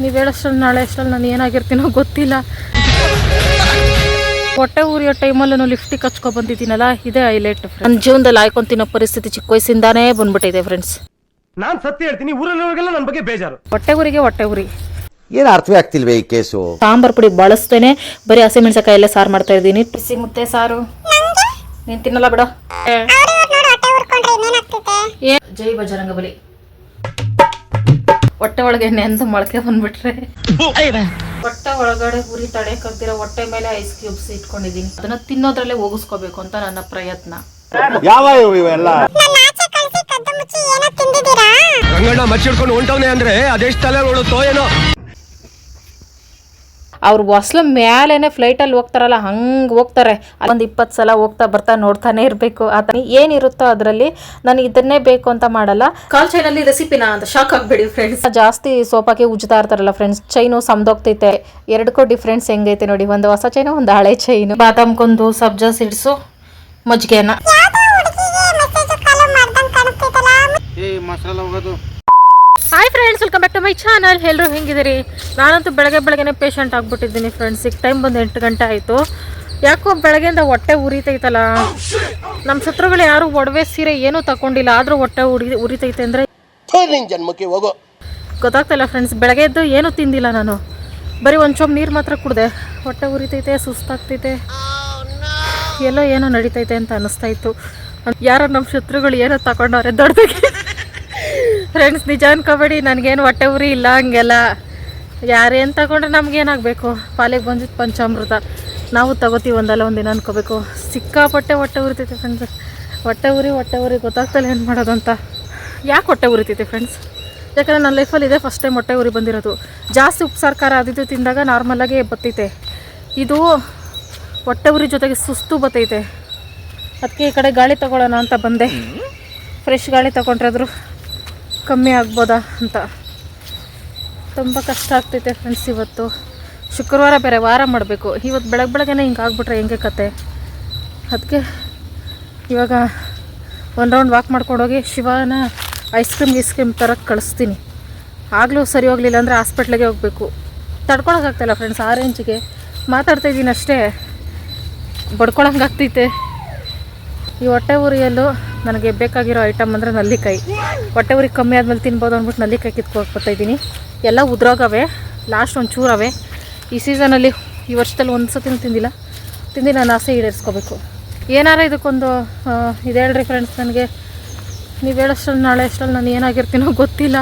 ನೀವು ಹೇಳೋಷ್ಟ್ರಲ್ಲಿ ನಾಳೆ ಅಷ್ಟ್ರಲ್ಲಿ ನಾನು ಏನಾಗಿರ್ತೀನೋ ಗೊತ್ತಿಲ್ಲ. ಹೊಟ್ಟೆ ಊರಿಯೋ ಟೈಮಲ್ಲೂ ಲಿಫ್ಟಿಗೆ ಹಚ್ಕೊ ಬಂದಿದ್ದೀನಲ್ಲ ಇದೇ ಹೈಲೈಟ್ ನನ್ನ ಜೀವನದಲ್ಲಿ ಆಯ್ಕೊಂತಿನೋ ಪರಿಸ್ಥಿತಿ ಚಿಕ್ಕ ವಯಸ್ಸಿಂದಾನೇ ಬಂದ್ಬಿಟ್ಟಿದೆ ಫ್ರೆಂಡ್ಸ್ ನಾನು ಸತ್ಯ ಹೇಳ್ತೀನಿ ಊರಲ್ಲಿರೋರಿಗೆಲ್ಲ ನನ್ನ ಬಗ್ಗೆ ಬೇಜಾರು. ಹೊಟ್ಟೆ ಊರಿಗೆ ಹೊಟ್ಟೆ ಊರಿ. ಏನು ಅರ್ಥವೇ ಆಗ್ತಿಲ್ವೇ ಈ ಕೇಸು? ಸಾಂಬಾರ್ ಪುಡಿ ಬಳಸ್ತೇನೆ ಬರೀ ಹಸಿಮೆಣಸಕಾಯಲ್ಲೇ ಸಾರು ಮಾಡ್ತಾ ಇದ್ದೀನಿ. ಬಿಸಿ ಮುತ್ತೆ ಸಾರು ನೀನು ತಿನ್ನಲ್ಲ ಬಿಡ. ಏ. ಜೈ ಬಜರಂಗ ಬಲಿ. ಹೊಟ್ಟೆ ಒಳಗೆ ನೆಂದು ಮೊಳಕೆ ಬಂದ್ಬಿಟ್ರೆ. ಹೊಟ್ಟೆ ಒಳಗಡೆ ಉರಿ ತಡೆಯಕ್ಕಾಗ್ದಿರೋ ಹೊಟ್ಟೆ ಮೇಲೆ ಐಸ್ ಕ್ಯೂಬ್ಸ್ ಇಟ್ಕೊಂಡಿದ್ದೀನಿ. ಅದನ್ನ ತಿನ್ನೋದ್ರಲ್ಲೇ ಹೋಗಿಸ್ಕೋಬೇಕು ಅಂತ ನನ್ನ ಪ್ರಯತ್ನ. ಯಾವ ಇವೆಲ್ಲ? ಮಚ್ಚಿಡ್ಕೊಂಡು ಹೊಂಟವನೆ ಅಂದ್ರೆ ಅದೆಷ್ಟು ತಲೆ ನೋಡುತ್ತೋ ಏನೋ ಅವ್ರು ಹೊಸ್ಲು ಮ್ಯಾಲೇನೆ ಫ್ಲೈಟಲ್ಲಿ ಹೋಗ್ತಾರಲ್ಲ ಹಂಗೆ ಹೋಗ್ತಾರೆ. ಒಂದು ಇಪ್ಪತ್ತು ಸಲ ಹೋಗ್ತಾ ಬರ್ತಾ ನೋಡ್ತಾನೆ ಇರಬೇಕು. ಆ ಥರ ಏನಿರುತ್ತೋ ಅದರಲ್ಲಿ ನಾನು ಇದನ್ನೇ ಬೇಕು ಅಂತ ಮಾಡಲ್ಲ. ಕಾಲ್ ಚೈನಲ್ಲಿ ರೆಸಿಪಿನ ಅಂತ ಶಾಕ್ ಆಗಬೇಡಿ ಫ್ರೆಂಡ್ಸ್ ಜಾಸ್ತಿ ಸೋಪಾಕಿ ಉಜ್ತಾ ಇರ್ತಾರಲ್ಲ ಫ್ರೆಂಡ್ಸ್ ಚೈನು ಸಮದೋಗ್ತೈತೆ. ಎರಡಕ್ಕೂ ಡಿಫ್ರೆನ್ಸ್ ಹೆಂಗೈತೆ ನೋಡಿ ಒಂದು ಹೊಸ ಚೈನು ಒಂದು ಹಳೆ ಚೈನು ಬಾದಾಮ್ ಕೊಂದು ಸಬ್ಜಾ seeds ಮಜ್ಜಿಗೆನ hi friends welcome back to my channel ಎಲ್ಲರೂ ಹೆಂಗಿದ್ದೀರಿ? ನಾನಂತೂ ಬೆಳಗ್ಗೆ ಬೆಳಗ್ಗೆನೆ ಪೇಷಂಟ್ ಆಗಿಬಿಟ್ಟಿದ್ದೀನಿ ಫ್ರೆಂಡ್ಸ್ ಈಗ ಟೈಮ್ ಬಂದು ಎಂಟು ಗಂಟೆ ಆಯಿತು. ಯಾಕೋ ಬೆಳಗ್ಗೆಯಿಂದ ಹೊಟ್ಟೆ ಉರಿತೈತಲ್ಲ? ನಮ್ಮ ಶತ್ರುಗಳು ಯಾರು ಒಡವೆ ಸೀರೆ ಏನೂ ತಗೊಂಡಿಲ್ಲ ಆದರೂ ಹೊಟ್ಟೆ ಉರಿ ಉರಿತೈತೆ ಅಂದರೆ ಜನ್ಮಕ್ಕೆ ಹೋಗೋ. ಗೊತ್ತಾಗ್ತಿಲ್ಲ ಫ್ರೆಂಡ್ಸ್ ಬೆಳಗ್ಗೆ ಎದ್ದು ಏನೂ ತಿಂದಿಲ್ಲ ನಾನು. ಬರೀ ಒಂದು ಚೊಂಬು ನೀರು ಮಾತ್ರ ಕುಡಿದೆ. ಹೊಟ್ಟೆ ಉರಿತೈತೆ ಸುಸ್ತಾಗ್ತೈತೆ. ಎಲ್ಲೋ ಏನೋ ನಡೀತೈತೆ ಅಂತ ಅನ್ನಿಸ್ತಾ ಇತ್ತು. ಯಾರೋ ನಮ್ಮ ಶತ್ರುಗಳು ಏನೋ ತಗೊಂಡವ್ರೆ ದೊಡ್ಡದಾಗಿ. ಫ್ರೆಂಡ್ಸ್ ನಿಜ ಅನ್ಕೋಬೇಡಿ ನನಗೇನು ಹೊಟ್ಟೆ ಉರಿ ಇಲ್ಲ ಹಂಗೆಲ್ಲ. ಯಾರೇನು ತಗೊಂಡ್ರೆ ನಮಗೇನಾಗಬೇಕು? ಪಾಲಿಗೆ ಬಂದಿದ್ದು ಪಂಚಾಮೃತ. ನಾವು ತಗೋತೀವಿ ಒಂದಲ್ಲ ಒಂದಿನ ಅನ್ಕೋಬೇಕು. ಸಿಕ್ಕಾಪಟ್ಟೆ ಹೊಟ್ಟೆ ಉರಿತೈತೆ ಫ್ರೆಂಡ್ಸ್ ಹೊಟ್ಟೆ ಉರಿ ಹೊಟ್ಟೆ ಉರಿ ಗೊತ್ತಾಗ್ತಲ್ಲ ಏನು ಮಾಡೋದು ಅಂತ ಯಾಕೆ ಹೊಟ್ಟೆ ಉರಿತೈತೆ ಫ್ರೆಂಡ್ಸ್ ಯಾಕಂದರೆ ನನ್ನ ಲೈಫಲ್ಲಿ ಇದೇ ಫಸ್ಟ್ ಟೈಮ್ ಹೊಟ್ಟೆ ಉರಿ ಬಂದಿರೋದು. ಜಾಸ್ತಿ ಉಪ್ಸಾರು ಖಾರ ಅದಿದ್ದು ತಿಂದಾಗ ನಾರ್ಮಲಾಗಿ ಬತ್ತೈತೆ. ಇದು ಹೊಟ್ಟೆ ಉರಿ ಜೊತೆಗೆ ಸುಸ್ತು ಬತ್ತೈತೆ. ಅದಕ್ಕೆ ಈ ಕಡೆ ಗಾಳಿ ತಗೊಳ್ಳೋಣ ಅಂತ ಬಂದೆ. ಫ್ರೆಶ್ ಗಾಳಿ ತಗೊಂಡ್ರಾದ್ರು. ಕಮ್ಮಿ ಆಗ್ಬೋದಾ ಅಂತ. ತುಂಬ ಕಷ್ಟ ಆಗ್ತೈತೆ ಫ್ರೆಂಡ್ಸ್ ಇವತ್ತು. ಶುಕ್ರವಾರ ಬೇರೆ ವಾರ ಮಾಡಬೇಕು. ಇವತ್ತು ಬೆಳಗ್ಗೆ ಬೆಳಗ್ಗೆನೇ ಹಿಂಗೆ ಆಗ್ಬಿಟ್ರೆ ಹೆಂಗೆ ಕತೆ? ಅದಕ್ಕೆ ಇವಾಗ ಒಂದು ರೌಂಡ್ ವಾಕ್ ಮಾಡ್ಕೊಂಡೋಗಿ ಶಿವನ ಐಸ್ ಕ್ರೀಮ್ ಐಸ್ ಕ್ರೀಮ್ ತರಕ್ಕೆ ಕಳಿಸ್ತೀನಿ. ಆಗಲೂ ಸರಿ ಹೋಗಲಿಲ್ಲ ಅಂದರೆ ಹಾಸ್ಪಿಟ್ಲಿಗೆ ಹೋಗಬೇಕು. ತಡ್ಕೊಳಕ್ಕಾಗ್ತಾಯಿಲ್ಲ ಫ್ರೆಂಡ್ಸ್ ಆ ರೇಂಜಿಗೆ ಮಾತಾಡ್ತಾ ಇದ್ದೀನಿ ಅಷ್ಟೇ. ಬಡ್ಕೊಳಂಗಾಗ್ತೈತೆ ಈ ಹೊಟ್ಟೆ ಉರಿಯಲ್ಲೂ ನನಗೆ ಬೇಕಾಗಿರೋ ಐಟಮ್ ಅಂದರೆ ನಲ್ಲಿಕಾಯಿ. ಹೊಟ್ಟೆ ಊರಿಗೆ ಕಮ್ಮಿ ಆದಮೇಲೆ ತಿನ್ಬೋದು ಅಂದ್ಬಿಟ್ಟು ನಲ್ಲಿಕಾಯಿ ಕಿತ್ಕೊಂಡು ಬರ್ತಾಯಿದ್ದೀನಿ ಎಲ್ಲ ಉದ್ರೋಗವೆ ಲಾಸ್ಟ್ ಒಂದು ಚೂರವೆ. ಈ ಸೀಸನಲ್ಲಿ ಈ ವರ್ಷದಲ್ಲಿ ಒಂದು ಸತಿ ತಿಂದಿಲ್ಲ. ತಿಂದು ನಾನು ಆಸೆ ಈಡೇರಿಸ್ಕೋಬೇಕು. ಏನಾರ ಇದಕ್ಕೊಂದು ಇದು ಹೇಳ್ರಿ ಫ್ರೆಂಡ್ಸ್ ನನಗೆ. ನೀವು ಹೇಳೋಷ್ಟ್ರಲ್ಲಿ ನಾಳೆ ಅಷ್ಟ್ರಲ್ಲಿ ನಾನು ಏನಾಗಿರ್ತೀನೋ ಗೊತ್ತಿಲ್ಲ.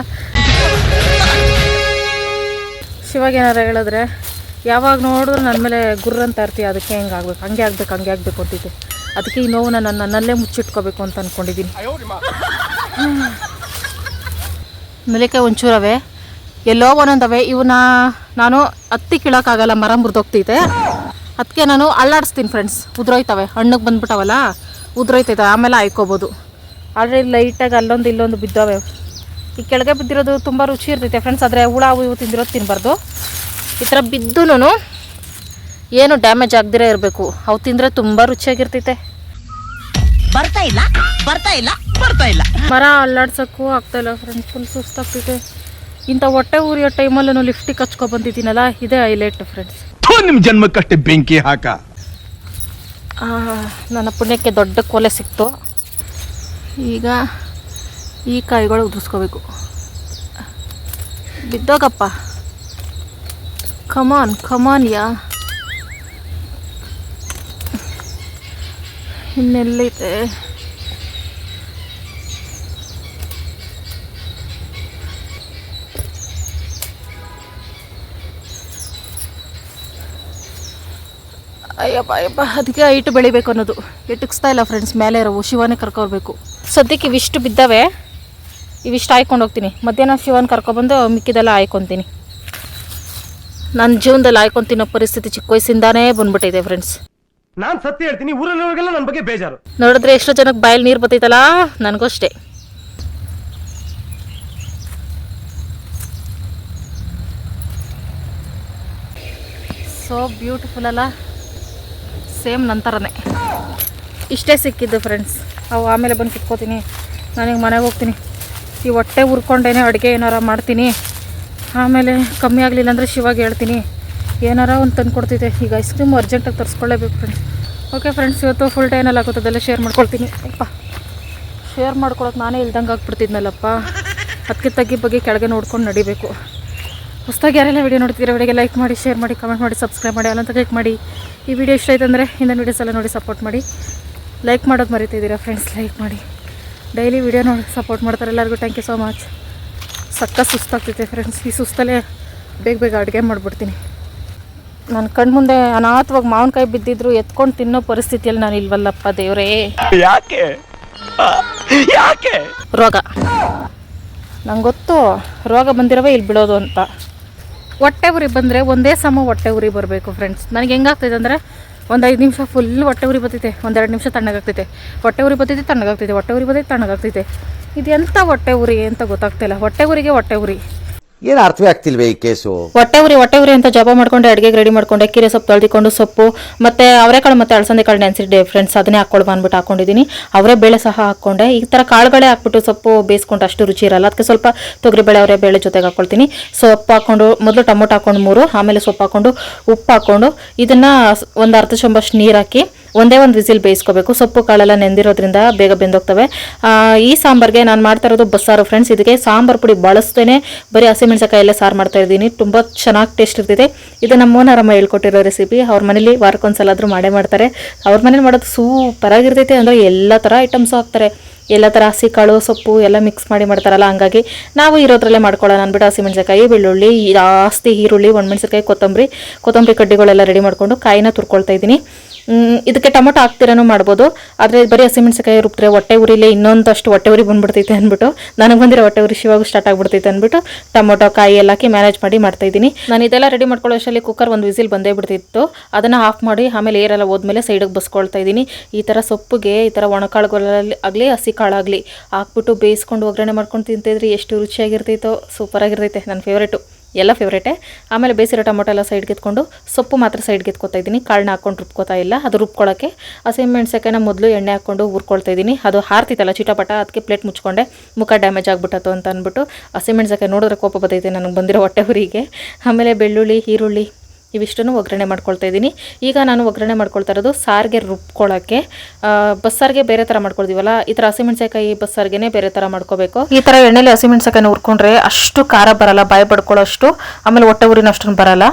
ಶಿವಾಗ ಏನಾರ ಹೇಳಿದ್ರೆ, ಯಾವಾಗ ನೋಡಿದ್ರು ನನ್ನ ಮೇಲೆ ಗುರ್ರಂತ ಇರ್ತೀಯ, ಅದಕ್ಕೆ ಹೆಂಗೆ ಆಗ್ಬೇಕು? ಹಂಗೆ ಆಗ್ಬೇಕು, ಹಂಗೆ ಆಗಬೇಕು ಅಂತಿದ್ದೆ. ಅದಕ್ಕೆ ಈ ನೋವು ನಾನು ನನ್ನಲ್ಲೇ ಮುಚ್ಚಿಟ್ಕೋಬೇಕು ಅಂತ ಅಂದ್ಕೊಂಡಿದ್ದೀನಿ ನಲಿಕಾಯಿ ಒಂಚೂರವೆ. ಎಲ್ಲೋ ಒಂದೊಂದವೆ. ಇವನ್ನ ನಾನು ಹತ್ತಿ ಕೀಳೋಕ್ಕಾಗಲ್ಲ, ಮರ ಮುರಿದೋಗ್ತೈತೆ. ಅದಕ್ಕೆ ನಾನು ಅಲ್ಲಾಡಿಸ್ತೀನಿ ಫ್ರೆಂಡ್ಸ್ ಉದ್ರೋಯ್ತವೆ. ಹಣ್ಣಿಗೆ ಬಂದ್ಬಿಟ್ಟವಲ್ಲ, ಉದ್ರೋಯ್ತೈತೆ. ಆಮೇಲೆ ಆಯ್ಕೋಬೋದು. ಆದರೆ ಲೈಟಾಗಿ ಅಲ್ಲೊಂದು ಇಲ್ಲೊಂದು ಬಿದ್ದವೆ. ಈ ಕೆಳಗೆ ಬಿದ್ದಿರೋದು ತುಂಬ ರುಚಿ ಇರ್ತೈತೆ ಫ್ರೆಂಡ್ಸ್ ಆದರೆ ಹುಳ, ಅವು ಇವು ತಿಂದಿರೋದು ತಿನ್ನಬಾರ್ದು ಈ ಥರ ಬಿದ್ದು ಏನು ಡ್ಯಾಮೇಜ್ ಆಗದಿರೇ ಇರಬೇಕು. ಅವು ತಿಂದರೆ ತುಂಬ ರುಚಿಯಾಗಿರ್ತೈತೆ. ಬರ್ತಾ ಇಲ್ಲ ಬರ್ತಾ ಇಲ್ಲ ಬರ್ತಾ ಇಲ್ಲ. ಮರ ಅಲ್ಲಾಡ್ಸೋಕ್ಕೂ ಇಲ್ಲ ಫ್ರೆಂಡ್ಸ್ ಫುಲ್ ಸುಸ್ತಾಗ್ತೈತೆ ಇಂಥ ಹೊಟ್ಟೆ ಉರಿಯೋ ಟೈಮಲ್ಲೂ ಲಿಫ್ಟಿಗೆ ಹಚ್ಕೊ ಬಂದಿದ್ದೀನಲ್ಲ ಇದೇ ಹೈಲೈಟ್ ಫ್ರೆಂಡ್ಸ್ ನಿಮ್ಮ ಜನ್ಮಕ್ಕಷ್ಟೇ ಬೆಂಕಿ ಹಾಕ. ನನ್ನ ಪುಣ್ಯಕ್ಕೆ ದೊಡ್ಡ ಕೊಲೆ ಸಿಕ್ತು. ಈಗ ಈ ಕಾಯಿಗಳು ಉದುರಿಸ್ಕೋಬೇಕು. ಬಿದ್ದೋಗಪ್ಪ. Come on come on yeah ಇನ್ನೆಲ್ಲೈತೆ ಅಯ್ಯಪ್ಪ ಅಯ್ಯಪ್ಪ ಅದಕ್ಕೆ ಹೈಟ್ ಬೆಳಿಬೇಕು ಅನ್ನೋದು. ಎಟಕ್ಸ್ತಾ ಇಲ್ಲ ಫ್ರೆಂಡ್ಸ್ ಮೇಲೆ ಇರೋವು ಶಿವನೇ ಕರ್ಕೋಬೇಕು ಸದ್ಯಕ್ಕೆ ಇವಿಷ್ಟು ಬಿದ್ದಾವೆ. ಇವಿಷ್ಟು ಹಾಯ್ಕೊಂಡು ಹೋಗ್ತೀನಿ. ಮಧ್ಯಾಹ್ನ ಶಿವನ ಕರ್ಕೊಬಂದು ಮಿಕ್ಕಿದೆಲ್ಲ ಹಾಯ್ಕೊತೀನಿ. ನನ್ನ ಜೀವನದಲ್ಲಿ ಹಾಯ್ಕೊಂತಿನೋ ಪರಿಸ್ಥಿತಿ ಚಿಕ್ಕ ವಯಸ್ಸಿಂದಾನೇ ಬಂದ್ಬಿಟ್ಟಿದೆ ಫ್ರೆಂಡ್ಸ್ ನಾನ್ ಸತ್ಯ ಹೇಳ್ತೀನಿ ಊರಲ್ಲಿರೋರಿಗೆಲ್ಲ ನನ್ನ ಬಗ್ಗೆ ಬೇಜಾರು. ನೋಡಿದ್ರೆ ಎಷ್ಟೋ ಜನಕ್ಕೆ ಬಾಯಲ್ಲಿ ನೀರು ಬರ್ತೈತಲ್ಲ ನನಗೂ ಅಷ್ಟೇ ಸೋ ಬ್ಯೂಟಿಫುಲ್ ಅಲ್ಲ ಸೇಮ್ ನಂತರನೇ ಇಷ್ಟೇ ಸಿಕ್ಕಿದ್ದು ಫ್ರೆಂಡ್ಸ್ ಅವು ಆಮೇಲೆ ಬಂದು ಕಿತ್ಕೋತೀನಿ. ನಾನೀಗ ಮನೆಗೆ ಹೋಗ್ತೀನಿ. ಈ ಹೊಟ್ಟೆ ಉರ್ಕೊಂಡೇನೆ ಅಡುಗೆ ಏನಾರ ಮಾಡ್ತೀನಿ. ಆಮೇಲೆ ಕಮ್ಮಿ ಆಗಲಿಲ್ಲ ಅಂದರೆ ಶಿವಾಗ ಹೇಳ್ತೀನಿ. ಏನಾರ ಒಂದು ತಂದು ಕೊಡ್ತಿದ್ದೆ. ಈಗ ಐಸ್ ಕ್ರೀಮ್ ಅರ್ಜೆಂಟಾಗಿ ತರಿಸ್ಕೊಳ್ಳೇಬೇಕು ಫ್ರೆಂಡ್ಸ್ ಓಕೆ ಫ್ರೆಂಡ್ಸ್ ಇವತ್ತು ಫುಲ್ ಟೈನಲ್ಲಿ ಏನೆಲ್ಲ ಆಗುತ್ತೆ ಅದೆಲ್ಲ ಶೇರ್ ಮಾಡ್ಕೊಳ್ತೀನಿ. ಅಪ್ಪ ಶೇರ್ ಮಾಡ್ಕೊಳಕ್ಕೆ ನಾನೇ ಇಲ್ದಂಗೆ ಆಗ್ಬಿಡ್ತಿದ್ನಲ್ಲಪ್ಪ. ಅದಕ್ಕೆ ತಗ್ಗಿ ಬಗ್ಗೆ ಕೆಳಗೆ ನೋಡ್ಕೊಂಡು ನಡಿಬೇಕು. ಹೊಸ್ತಾಗಿ ಯಾರೆಲ್ಲ ವೀಡಿಯೋ ನೋಡ್ತಿದ್ರೆ ವಿಡಿಯೋಗೆ ಲೈಕ್ ಮಾಡಿ ಶೇರ್ ಮಾಡಿ ಕಮೆಂಟ್ ಮಾಡಿ ಸಬ್ಸ್ಕ್ರೈಬ್ ಮಾಡಿ ಅಲ್ಲಂತ ಕ್ಲಿಕ್ ಮಾಡಿ. ಈ ವಿಡಿಯೋ ಇಷ್ಟ ಆಯ್ತು ಅಂದರೆ ವೀಡಿಯೋಸ್ ಎಲ್ಲ ನೋಡಿ ಸಪೋರ್ಟ್ ಮಾಡಿ. ಲೈಕ್ ಮಾಡೋದು ಮರಿತಿದ್ದೀರಾ ಫ್ರೆಂಡ್ಸ್ ಲೈಕ್ ಮಾಡಿ. ಡೈಲಿ ವಿಡಿಯೋ ನೋಡಿ ಸಪೋರ್ಟ್ ಮಾಡ್ತಾರೆ ಎಲ್ಲರಿಗೂ. ಥ್ಯಾಂಕ್ ಯು ಸೋ ಮಚ್ ಸಕ್ಕ ಸುಸ್ತಾಗ್ತೈತೆ ಫ್ರೆಂಡ್ಸ್ ಈ ಸುಸ್ತಲ್ಲೇ ಬೇಗ ಬೇಗ ಅಡುಗೆ ಮಾಡಿಬಿಡ್ತೀನಿ. ನನ್ನ ಕಣ್ಮುಂದೆ ಅನಾಥವಾಗಿ ಮಾವಿನಕಾಯಿ ಬಿದ್ದಿದ್ರು ಎತ್ಕೊಂಡು ತಿನ್ನೋ ಪರಿಸ್ಥಿತಿಯಲ್ಲಿ ನಾನು ಇಲ್ವಲ್ಲಪ್ಪ ದೇವರೇ. ಯಾಕೆ? ಯಾಕೆ? ರೋಗ. ನಂಗೆ ಗೊತ್ತು ರೋಗ ಬಂದಿರವೇ ಇಲ್ಲಿ ಬಿಡೋದು ಅಂತ. ಹೊಟ್ಟೆ ಉರಿ ಬಂದರೆ ಒಂದೇ ಸಮ ಹೊಟ್ಟೆ ಉರಿ ಬರಬೇಕು ಫ್ರೆಂಡ್ಸ್ ನನಗೆ ಹೆಂಗಾಗ್ತೈತೆ ಅಂದರೆ ಒಂದು ಐದು ನಿಮಿಷ ಫುಲ್ ಹೊಟ್ಟೆ ಉರಿ ಬರ್ತೈತೆ ಒಂದೆರಡು ನಿಮಿಷ ತಣ್ಣಗಾಗ್ತೈತೆ. ಹೊಟ್ಟೆ ಉರಿ ಬರ್ತೈತೆ ತಣ್ಣಗಾಗ್ತೈತೆ ಹೊಟ್ಟೆ ಉರಿ ಬರ್ತೈತೆ ತಣ್ಣಗಾಗ್ತೈತೆ. ಇದು ಎಂಥ ಹೊಟ್ಟೆ ಉರಿ ಅಂತ ಗೊತ್ತಾಗ್ತಿಲ್ಲ ಹೊಟ್ಟೆ ಉರಿಗೆ ಹೊಟ್ಟೆ ಉರಿ. ಏನು ಅರ್ಥವೇ ಆಗ್ತಿಲ್ವೇ ಈ ಕೇಸು? ಹೊಟ್ಟೆ ಉರಿ ಹೊಟ್ಟೆ ಉರಿ ಅಂತ ಜಪ ಮಾಡ್ಕೊಂಡು ಅಡುಗೆಗೆ ರೆಡಿ ಮಾಡ್ಕೊಂಡೆ, ಕೀರೆ ಸೊಪ್ಪು ತೊಳೆದಿಕೊಂಡು ಸೊಪ್ಪು, ಮತ್ತು ಅವರೆಕಾಳು ಮತ್ತು ಅಳಸಂದೆ ಕಾಳು ನೆನೆಸಿದ್ದೆ ಫ್ರೆಂಡ್ಸ್ ಅದನ್ನೇ ಹಾಕ್ಕೊಂಡು ಬಂದ್ಬಿಟ್ಟು ಹಾಕೊಂಡಿದ್ದೀನಿ ಅವರೇ ಬೇಳೆ ಸಹ ಹಾಕ್ಕೊಂಡೆ. ಈ ಥರ ಕಾಳುಗಳೇ ಹಾಕ್ಬಿಟ್ಟು ಸೊಪ್ಪು ಬೇಯಿಸ್ಕೊಂಡು ಅಷ್ಟು ರುಚಿ ಇರಲ್ಲ. ಅದಕ್ಕೆ ಸ್ವಲ್ಪ ತೊಗರಿಬೇಳೆ ಅವರೇ ಬೇಳೆ ಜೊತೆಗೆ ಹಾಕ್ಕೊಳ್ತೀನಿ ಸೊಪ್ಪು ಹಾಕ್ಕೊಂಡು ಮೊದಲು ಟೊಮೊಟೊ ಹಾಕ್ಕೊಂಡು ಮೂರು, ಆಮೇಲೆ ಸೊಪ್ಪು ಹಾಕ್ಕೊಂಡು ಉಪ್ಪು ಹಾಕ್ಕೊಂಡು ಇದನ್ನು ಒಂದು ಅರ್ಧ ಚಮಚ ನೀರು ಹಾಕಿ ಒಂದೇ ಒಂದು ವಿಸಿಲ್ ಬೇಯಿಸ್ಕೋಬೇಕು. ಸೊಪ್ಪು, ಕಾಳೆಲ್ಲ ನೆಂದಿರೋದ್ರಿಂದ ಬೇಗ ಬೆಂದೋಗ್ತವೆ. ಈ ಸಾಂಬಾರ್ಗೆ ನಾನು ಮಾಡ್ತಾ ಇರೋದು ಬಸ್ಸಾರು ಫ್ರೆಂಡ್ಸ್ ಇದಕ್ಕೆ ಸಾಂಬಾರು ಪುಡಿ ಬಳಸ್ತೇನೆ ಬರೀ ಹಸಿಮೆಣಸಕಾಯಲ್ಲೇ ಸಾರು ಮಾಡ್ತಾ ಇದ್ದೀನಿ. ತುಂಬ ಚೆನ್ನಾಗಿ ಟೇಸ್ಟ್ ಇರ್ತಿದೆ ಇದು ನಮ್ಮ ಮೋನಾರಮ್ಮ ಹೇಳ್ಕೊಟ್ಟಿರೋ ರೆಸಿಪಿ ಅವ್ರ ಮನೇಲಿ ವಾರಕ್ಕೊಂದ್ಸಲ ಆದರೂ ಮಾಡೇ ಮಾಡ್ತಾರೆ. ಅವ್ರ ಮನೇಲಿ ಮಾಡೋದು ಸೂಪರಾಗಿರ್ತೈತೆ ಅಂದರೆ ಎಲ್ಲ ಥರ ಐಟಮ್ಸು ಹಾಕ್ತಾರೆ. ಎಲ್ಲ ಥರ ಹಸಿ ಕಾಳು, ಸೊಪ್ಪು ಎಲ್ಲ ಮಿಕ್ಸ್ ಮಾಡಿ ಮಾಡ್ತಾರಲ್ಲ, ಹಂಗಾಗಿ ನಾವು ಇರೋದ್ರಲ್ಲೇ ಮಾಡ್ಕೊಳ್ಳೋಣ ಅಂದ್ಬಿಟ್ಟು ಹಸಿಮೆಣಸಿನಕಾಯಿ ಬೆಳ್ಳುಳ್ಳಿ ಜಾಸ್ತಿ ಈರುಳ್ಳಿ, ಒಣಮೆಣಸಿನಕಾಯಿ, ಕೊತ್ತಂಬರಿ ಕೊತ್ತಂಬರಿ ಕಡ್ಡಿಗಳೆಲ್ಲ ರೆಡಿ ಮಾಡಿಕೊಂಡು ಕಾಯಿನ ತುರ್ಕೊಳ್ತಾ ಇದ್ದೀನಿ. ಇದಕ್ಕೆ ಟೊಮೊಟೊ ಹಾಕ್ತಿರನೂ ಮಾಡ್ಬೋದು, ಆದರೆ ಬರೀ ಹಸಿಮೆಣಸಿನಕಾಯಿ ರುಬ್ತರೆ ಹೊಟ್ಟೆ ಉರಿಲೇ, ಇನ್ನೊಂದಷ್ಟು ಹೊಟ್ಟೆ ಉರಿ ಬಂದ್ಬಿಡ್ತೈತೆ ಅಂದ್ಬಿಟ್ಟು, ನನಗೆ ಬಂದಿರೋ ಹೊಟ್ಟೆ ಉರಿ ಶಿವಾಗ ಸ್ಟಾರ್ಟ್ ಆಗ್ಬಿಡ್ತೈತೆ ಅಂದ್ಬಿಟ್ಟು ಟೊಮೊಟೊ, ಕಾಯಿ ಎಲ್ಲ ಹಾಕಿ ಮ್ಯಾನೇಜ್ ಮಾಡಿ ಮಾಡ್ತಾ ಇದ್ದೀನಿ. ನಾನು ಇದೆಲ್ಲ ರೆಡಿ ಮಾಡ್ಕೊಳ್ಳೋ ಅಷ್ಟರಲ್ಲಿ ಕುಕ್ಕರ್ ಒಂದು ವಿಸಿಲ್ ಬಂದೇ ಬಿಡ್ತಿತ್ತು, ಅದನ್ನು ಆಫ್ ಮಾಡಿ ಆಮೇಲೆ ಏರೆಲ್ಲ ಹೋದ್ಮೇಲೆ ಸೈಡಿಗೆ ಬಸ್ಕೊಳ್ತಾ ಇದ್ದೀನಿ. ಈ ಥರ ಸೊಪ್ಪಿಗೆ, ಈ ಥರ ಒಣಕಾಳುಗಳಲ್ಲಿ ಆಗಲಿ, ಹಸಿ ಕಾಳಾಗಲಿ. ಹಾಕ್ಬಿಟ್ಟು ಬೇಯಿಸ್ಕೊಂಡು ಒಗ್ಗರಣೆ ಮಾಡ್ಕೊಂಡು ತಿಂತಿದ್ರೆ, ಎಷ್ಟು ರುಚಿಯಾಗಿರ್ತೈತೋ ಸೂಪರಾಗಿರ್ತೈತೆ ನನ್ನ ಫೇವ್ರೇಟು ಎಲ್ಲ ಫೇವ್ರೇಟೆ ಆಮೇಲೆ ಬೇಸಿರೋ ಟೊಮೊಟೊ ಎಲ್ಲ ಸೈಡ್ಗೆ ಎತ್ಕೊಂಡು ಸೊಪ್ಪು ಮಾತ್ರ ಸೈಡ್ಗೆ ಎತ್ಕೊತಾ ಇದ್ದೀನಿ. ಕಾಳನ್ನ ಹಾಕ್ಕೊಂಡು ರುಬ್ಕೋತಾ ಇಲ್ಲ, ಅದು ರುಬ್ಕೊಳ್ಳೋಕ್ಕೆ ಹಸಿಮೆಣ್ಸೆಕಾಯಿನ ಮೊದಲು ಎಣ್ಣೆ ಹಾಕ್ಕೊಂಡು ಹುರ್ಕೊಳ್ತಾ ಇದ್ದೀನಿ. ಅದು ಹಾರ್ತಿತ್ತಲ್ಲ ಚಿಟಪಟ, ಅದಕ್ಕೆ ಪ್ಲೇಟ್ ಮುಚ್ಕೊಂಡೆ. ಮುಖ ಡ್ಯಾಮೇಜ್ ಆಗಿಬಿಟ್ಟತ್ತು ಅಂತ ಅಂದ್ಬಿಟ್ಟು ಹಸಿಮೆಣ್ಸೆಕಾಯಿ ನೋಡಿದ್ರೆ ಕೋಪ ಬರ್ತೈತೆ, ನನಗೆ ಬಂದಿರೋ ಹೊಟ್ಟೆ ಹುರಿಗೆ ಆಮೇಲೆ ಬೆಳ್ಳುಳ್ಳಿ, ಈರುಳ್ಳಿ ಇವಿಷ್ಟನ್ನು ಒಗ್ಗರಣೆ ಮಾಡ್ಕೊಳ್ತಾ ಇದ್ದೀನಿ. ಈಗ ನಾನು ಒಗ್ಗರಣೆ ಮಾಡ್ಕೊಳ್ತಾ ಇರೋದು ಸಾರಿಗೆ ರುಬ್ಕೊಳ್ಳೋಕ್ಕೆ ಬಸ್ಸಾರಿಗೆ ಬೇರೆ ಥರ ಮಾಡ್ಕೊಳ್ತೀವಲ್ಲ? ಈ ಥರ ಹಸಿಮೆಣ್ಸೆಕಾಯಿ ಬಸ್ಸಾರಿಗೆನೇ ಬೇರೆ ಥರ ಮಾಡ್ಕೋಬೇಕು. ಈ ಥರ ಎಣ್ಣೆಲಿ ಹಸಿಮೆಣ್ಸೆಕಾಯಿನ ಹುರ್ಕೊಂಡ್ರೆ ಅಷ್ಟು ಖಾರ ಬರಲ್ಲ, ಬಾಯಿ ಪಡ್ಕೊಳ್ಳೋಷ್ಟು ಆಮೇಲೆ ಹೊಟ್ಟೆ ಊರಿನ ಅಷ್ಟೊಂದು ಬರಲ್ಲ.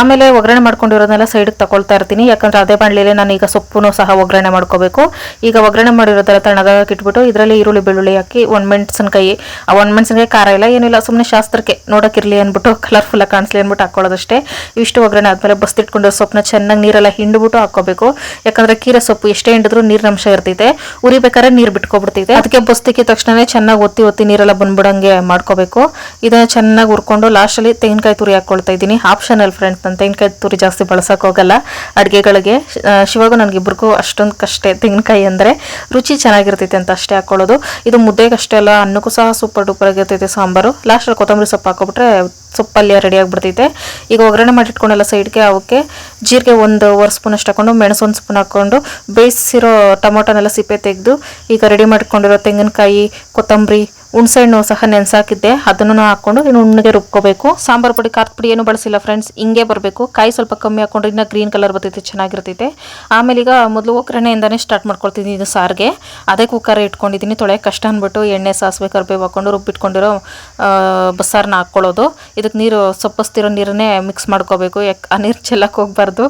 ಆಮೇಲೆ ಒಗ್ಗರಣೆ ಮಾಡ್ಕೊಂಡಿರೋದನ್ನೆಲ್ಲ ಸೈಡಿಗೆ ತಗೊಳ್ತಾ ಇರ್ತೀನಿ. ಯಾಕಂದ್ರೆ ಅದೇ ಬಾಣಲಿಯಲ್ಲಿ ನಾನು ಈಗ ಸೊಪ್ಪು ಸಹ ಒಗ್ಗರಣೆ ಮಾಡ್ಕೋಬೇಕು. ಈಗ ಒಗ್ಗರಣೆ ಮಾಡಿರೋದೆಲ್ಲ ತಣ್ಣಗಾಗಿ ಇಟ್ಬಿಟ್ಟು ಇದರಲ್ಲಿ ಈರುಳ್ಳಿ, ಬೆಳ್ಳುಳ್ಳಿ ಹಾಕಿ ಒಂದು ಮೆಣಸಿನಕಾಯಿ, ಆ ಒಂದು ಮೆಣಸಿನಕಾಯಿ ಖಾರ ಇಲ್ಲ, ಏನಿಲ್ಲ ಸುಮ್ಮನೆ ಶಾಸ್ತ್ರಕ್ಕೆ ನೋಡೋಕ್ಕಿರಲಿ ಅಂದ್ಬಿಟ್ಟು ಕಲರ್ಫುಲ್ಲಾಗಿ ಕಾಣಿಸ್ಲಿ ಅಂದ್ಬಿಟ್ಟು ಹಾಕೊಳ್ಳೋದಷ್ಟೇ. ಇಷ್ಟು ಒಗ್ಗರಣೆ ಆದಮೇಲೆ ಬಸ್ತಿಟ್ಕೊಂಡು ಸೊಪ್ಪನ್ನ ಚೆನ್ನಾಗಿ ನೀರೆಲ್ಲ ಹಿಂಡ್ಬಿಟ್ಟು ಹಾಕೋಬೇಕು ಯಾಕಂದ್ರೆ ಕೀರೆ ಸೊಪ್ಪು ಎಷ್ಟೇ ಹಿಂಡಿದ್ರು ನೀರಿನ ಅಂಶ ಇರ್ತೈತೆ. ಉರಿಬೇಕಾದ್ರೆ ನೀರು ಬಿಟ್ಕೊಬಿಡ್ತೈತೆ. ಅದಕ್ಕೆ ಬಸ್ತಿಕ್ಕಿದ ತಕ್ಷಣನೇ ಚೆನ್ನಾಗಿ ಒತ್ತಿ ಒತ್ತಿ ನೀರೆಲ್ಲ ಬಂದ್ಬಿಡಂಗೆ ಮಾಡ್ಕೋಬೇಕು. ಇದನ್ನ ಚೆನ್ನಾಗಿ ಹುರ್ಕೊಂಡು ಲಾಸ್ಟಲ್ಲಿ ತೆಂಗಿನಕಾಯಿ ತುರಿ ಹಾಕೊಳ್ತಾ ಇದ್ದೀನಿ. ಆಪ್ಷನಲ್ ಫ್ರೆಂಡ್ಸ್ ನಾನು ತೆಂಗಿನಕಾಯಿ ತುರಿ ಜಾಸ್ತಿ ಬಳಸಕ್ಕೆ ಹೋಗಲ್ಲ. ಅಡುಗೆಗಳಿಗೆ ಶಿವಾಗೂ ನನಗಿಬ್ರಿಗೂ ಅಷ್ಟೊಂದು ಕಷ್ಟ ತೆಂಗಿನಕಾಯಿ ಅಂದರೆ. ರುಚಿ ಚೆನ್ನಾಗಿರ್ತೈತೆ ಅಂತ ಅಷ್ಟೇ ಹಾಕೊಳ್ಳೋದು. ಇದು ಮುದ್ದೆಗೆ ಅಷ್ಟೇ ಅಲ್ಲ, ಅನ್ನಕ್ಕೂ ಸಹ ಸೂಪರ್ ಡೂಪರ್ ಆಗಿರ್ತೈತೆ ಸಾಂಬಾರು. ಲಾಸ್ಟಲ್ಲಿ ಕೊತ್ತಂಬರಿ ಸೊಪ್ಪು ಹಾಕೊಬಿಟ್ರೆ ಸೊಪ್ಪು ರೆಡಿ ಆಗಿಬಿಡ್ತೈತೆ. ಈಗ ಒಗ್ಗರಣೆ ಮಾಡಿಟ್ಕೊಂಡೆಲ್ಲ ಸೈಡ್ಗೆ ಅವಕ್ಕೆ ಜೀರಿಗೆ ಒಂದು ಒಂದು ಸ್ಪೂನ್ ಅಷ್ಟು ಹಾಕೊಂಡು, ಮೆಣಸು ಒಂದು ಸ್ಪೂನ್ ಹಾಕ್ಕೊಂಡು ಬೇಯಿಸಿರೋ ಟೊಮೊಟೊನೆಲ್ಲ ಸಿಪ್ಪೆ ತೆಗೆದು ಈಗ ರೆಡಿ ಮಾಡ್ಕೊಂಡಿರೋ ತೆಂಗಿನಕಾಯಿ, ಕೊತ್ತಂಬರಿ ಹುಣ್ಸೆಹಣ್ಣು ಸಹ ನೆನೆಸಾಕಿದ್ದೆ. ಅದನ್ನು ಹಾಕ್ಕೊಂಡು ಇನ್ನು ಹುಣ್ಣಿಗೆ ರುಬ್ಕೋಬೇಕು. ಸಾಂಬಾರು ಪುಡಿ, ಖಾರದ ಪುಡಿ ಏನು ಬಳಸಿಲ್ಲ ಫ್ರೆಂಡ್ಸ್ ಹಿಂಗೆ ಬರಬೇಕು. ಕಾಯಿ ಸ್ವಲ್ಪ ಕಮ್ಮಿ ಹಾಕೊಂಡ್ರೆ ಇನ್ನೂ ಗ್ರೀನ್ ಕಲರ್ ಬರ್ತೈತೆ, ಚೆನ್ನಾಗಿರ್ತೈತೆ. ಆಮೇಲೆ ಈಗ ಮೊದಲು ಒಗ್ಗರಣೆಯಿಂದನೇ ಸ್ಟಾರ್ಟ್ ಮಾಡ್ಕೊಳ್ತೀನಿ ಇದು ಸಾರಿಗೆ. ಅದೇ ಕುಕ್ಕರ್ ಇಟ್ಕೊಂಡಿದ್ದೀನಿ. ತೊಳೆ ಕಷ್ಟ ಅಂದ್ಬಿಟ್ಟು ಎಣ್ಣೆ, ಸಾಸಿವೆ, ಕರ್ಬೇವು ಹಾಕ್ಕೊಂಡು ರುಬ್ಬಿಟ್ಕೊಂಡಿರೋ ಬಸ್ಸಾರನ್ನ ಹಾಕ್ಕೊಳ್ಳೋದು. ಇದಕ್ಕೆ ನೀರು ಸೊಪ್ಪಸ್ತಿರೋ ನೀರನ್ನೇ ಮಿಕ್ಸ್ ಮಾಡ್ಕೋಬೇಕು. ಯಾಕೆ, ಆ ನೀರು ಚೆಲ್ಲಕ್ಕೆ ಹೋಗ್ಬಾರ್ದು.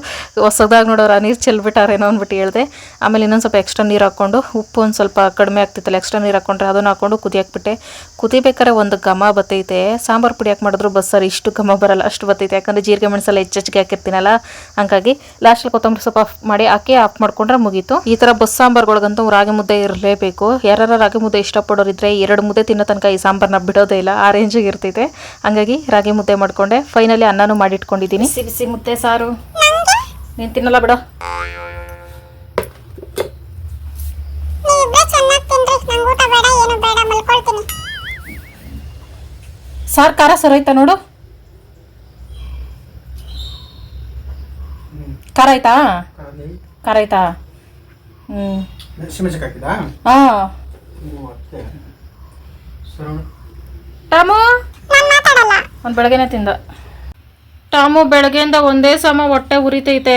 ಹೊಸದಾಗಿ ನೋಡೋರು ಆ ನೀರು ಚೆಲ್ಬಿಟ್ಟಾರೇನೋ ಅಂದ್ಬಿಟ್ಟು ಹೇಳಿದೆ. ಆಮೇಲೆ ಇನ್ನೊಂದು ಸ್ವಲ್ಪ ಎಕ್ಸ್ಟ್ರಾ ನೀರು ಹಾಕ್ಕೊಂಡು, ಉಪ್ಪು ಒಂದು ಸ್ವಲ್ಪ ಕಡಿಮೆ ಆಗ್ತಿತ್ತಲ್ಲ ಎಕ್ಸ್ಟ್ರಾ ನೀರು ಹಾಕ್ಕೊಂಡ್ರೆ ಅದನ್ನು ಹಾಕ್ಕೊಂಡು ಕುದಿಯಾಕ್ಬಿಟ್ಟೆ. ಕುದಿಬೇಕಾದ್ರೆ ಒಂದು ಘಮ ಬತ್ತೈತೆ ಸಾಂಬಾರು ಪುಡಿ ಯಾಕೆ ಮಾಡಿದ್ರು? ಬಸ್ಸಾರು ಇಷ್ಟು ಘಮ ಬರಲ್ಲ ಅಷ್ಟು ಬತ್ತೈತೆ ಯಾಕಂದರೆ ಜೀರಿಗೆ ಮೆಣಸೆಲ್ಲ ಹೆಚ್ಚೆಚ್ಚಿಗೆ ಹಾಕಿರ್ತೀನಲ್ಲ ಹಂಗಾಗಿ ಲಾಸ್ಟಲ್ಲಿ ಕೊತ್ತಂಬರಿ ಸೊಪ್ಪು ಆಫ್ ಮಾಡಿ ಹಾಕಿ ಆಫ್ ಮಾಡ್ಕೊಂಡ್ರೆ ಮುಗೀತು. ಈ ಥರ ಬಸ್ ಸಾಂಬಾರ್ಗಳಿಗಂತೂ ರಾಗಿ ಮುದ್ದೆ ಇರಲೇಬೇಕು. ಯಾರು ರಾಗಿ ಮುದ್ದೆ ಇಷ್ಟಪಡೋರಿದ್ರೆ ಎರಡು ಮುದ್ದೆ ತಿನ್ನೋ ತನಕ ಈ ಸಾಂಬಾರನ್ನ ಬಿಡೋದೇ ಇಲ್ಲ. ಆ ರೇಂಜಿಗೆ ಇರ್ತೈತೆ. ಹಂಗಾಗಿ ರಾಗಿ ಮುದ್ದೆ ಮಾಡ್ಕೊಂಡೆ. ಫೈನಲಿ ಅನ್ನನೂ ಮಾಡಿಟ್ಕೊಂಡಿದ್ದೀನಿ. ಬಿಸಿ ಬಿಸಿ ಮುದ್ದೆ ಸಾರು. ನೀನು ತಿನ್ನಲ್ಲ ಬಿಡೋ. ನೀವಿಬ್ರು ಚೆನ್ನಾಗಿ ತಿನ್ರಿ ನಂಗೆ ಊಟ ಬೇಡ ಏನು ಬೇಡ ಮಲ್ಕೊಳ್ತೀನಿ. ಸಾರ್ ಖಾರ ಸರೋಯ್ತಾ ನೋಡು. ಖಾರ ಆಯ್ತಾ? ಖಾರ ಆಯ್ತಾ? ಹ್ಞೂ ಹಾಕಿದಾ ಹಾಂ. ಮಾತಾಡಲ್ಲ. ಅವ್ನು ಬೆಳಗ್ಗೆನೆ ತಿಂದ. ಟಾಮು ಬೆಳಗ್ಗೆಯಿಂದ ಒಂದೇ ಸಮ ಹೊಟ್ಟೆ ಉರಿತೈತೆ.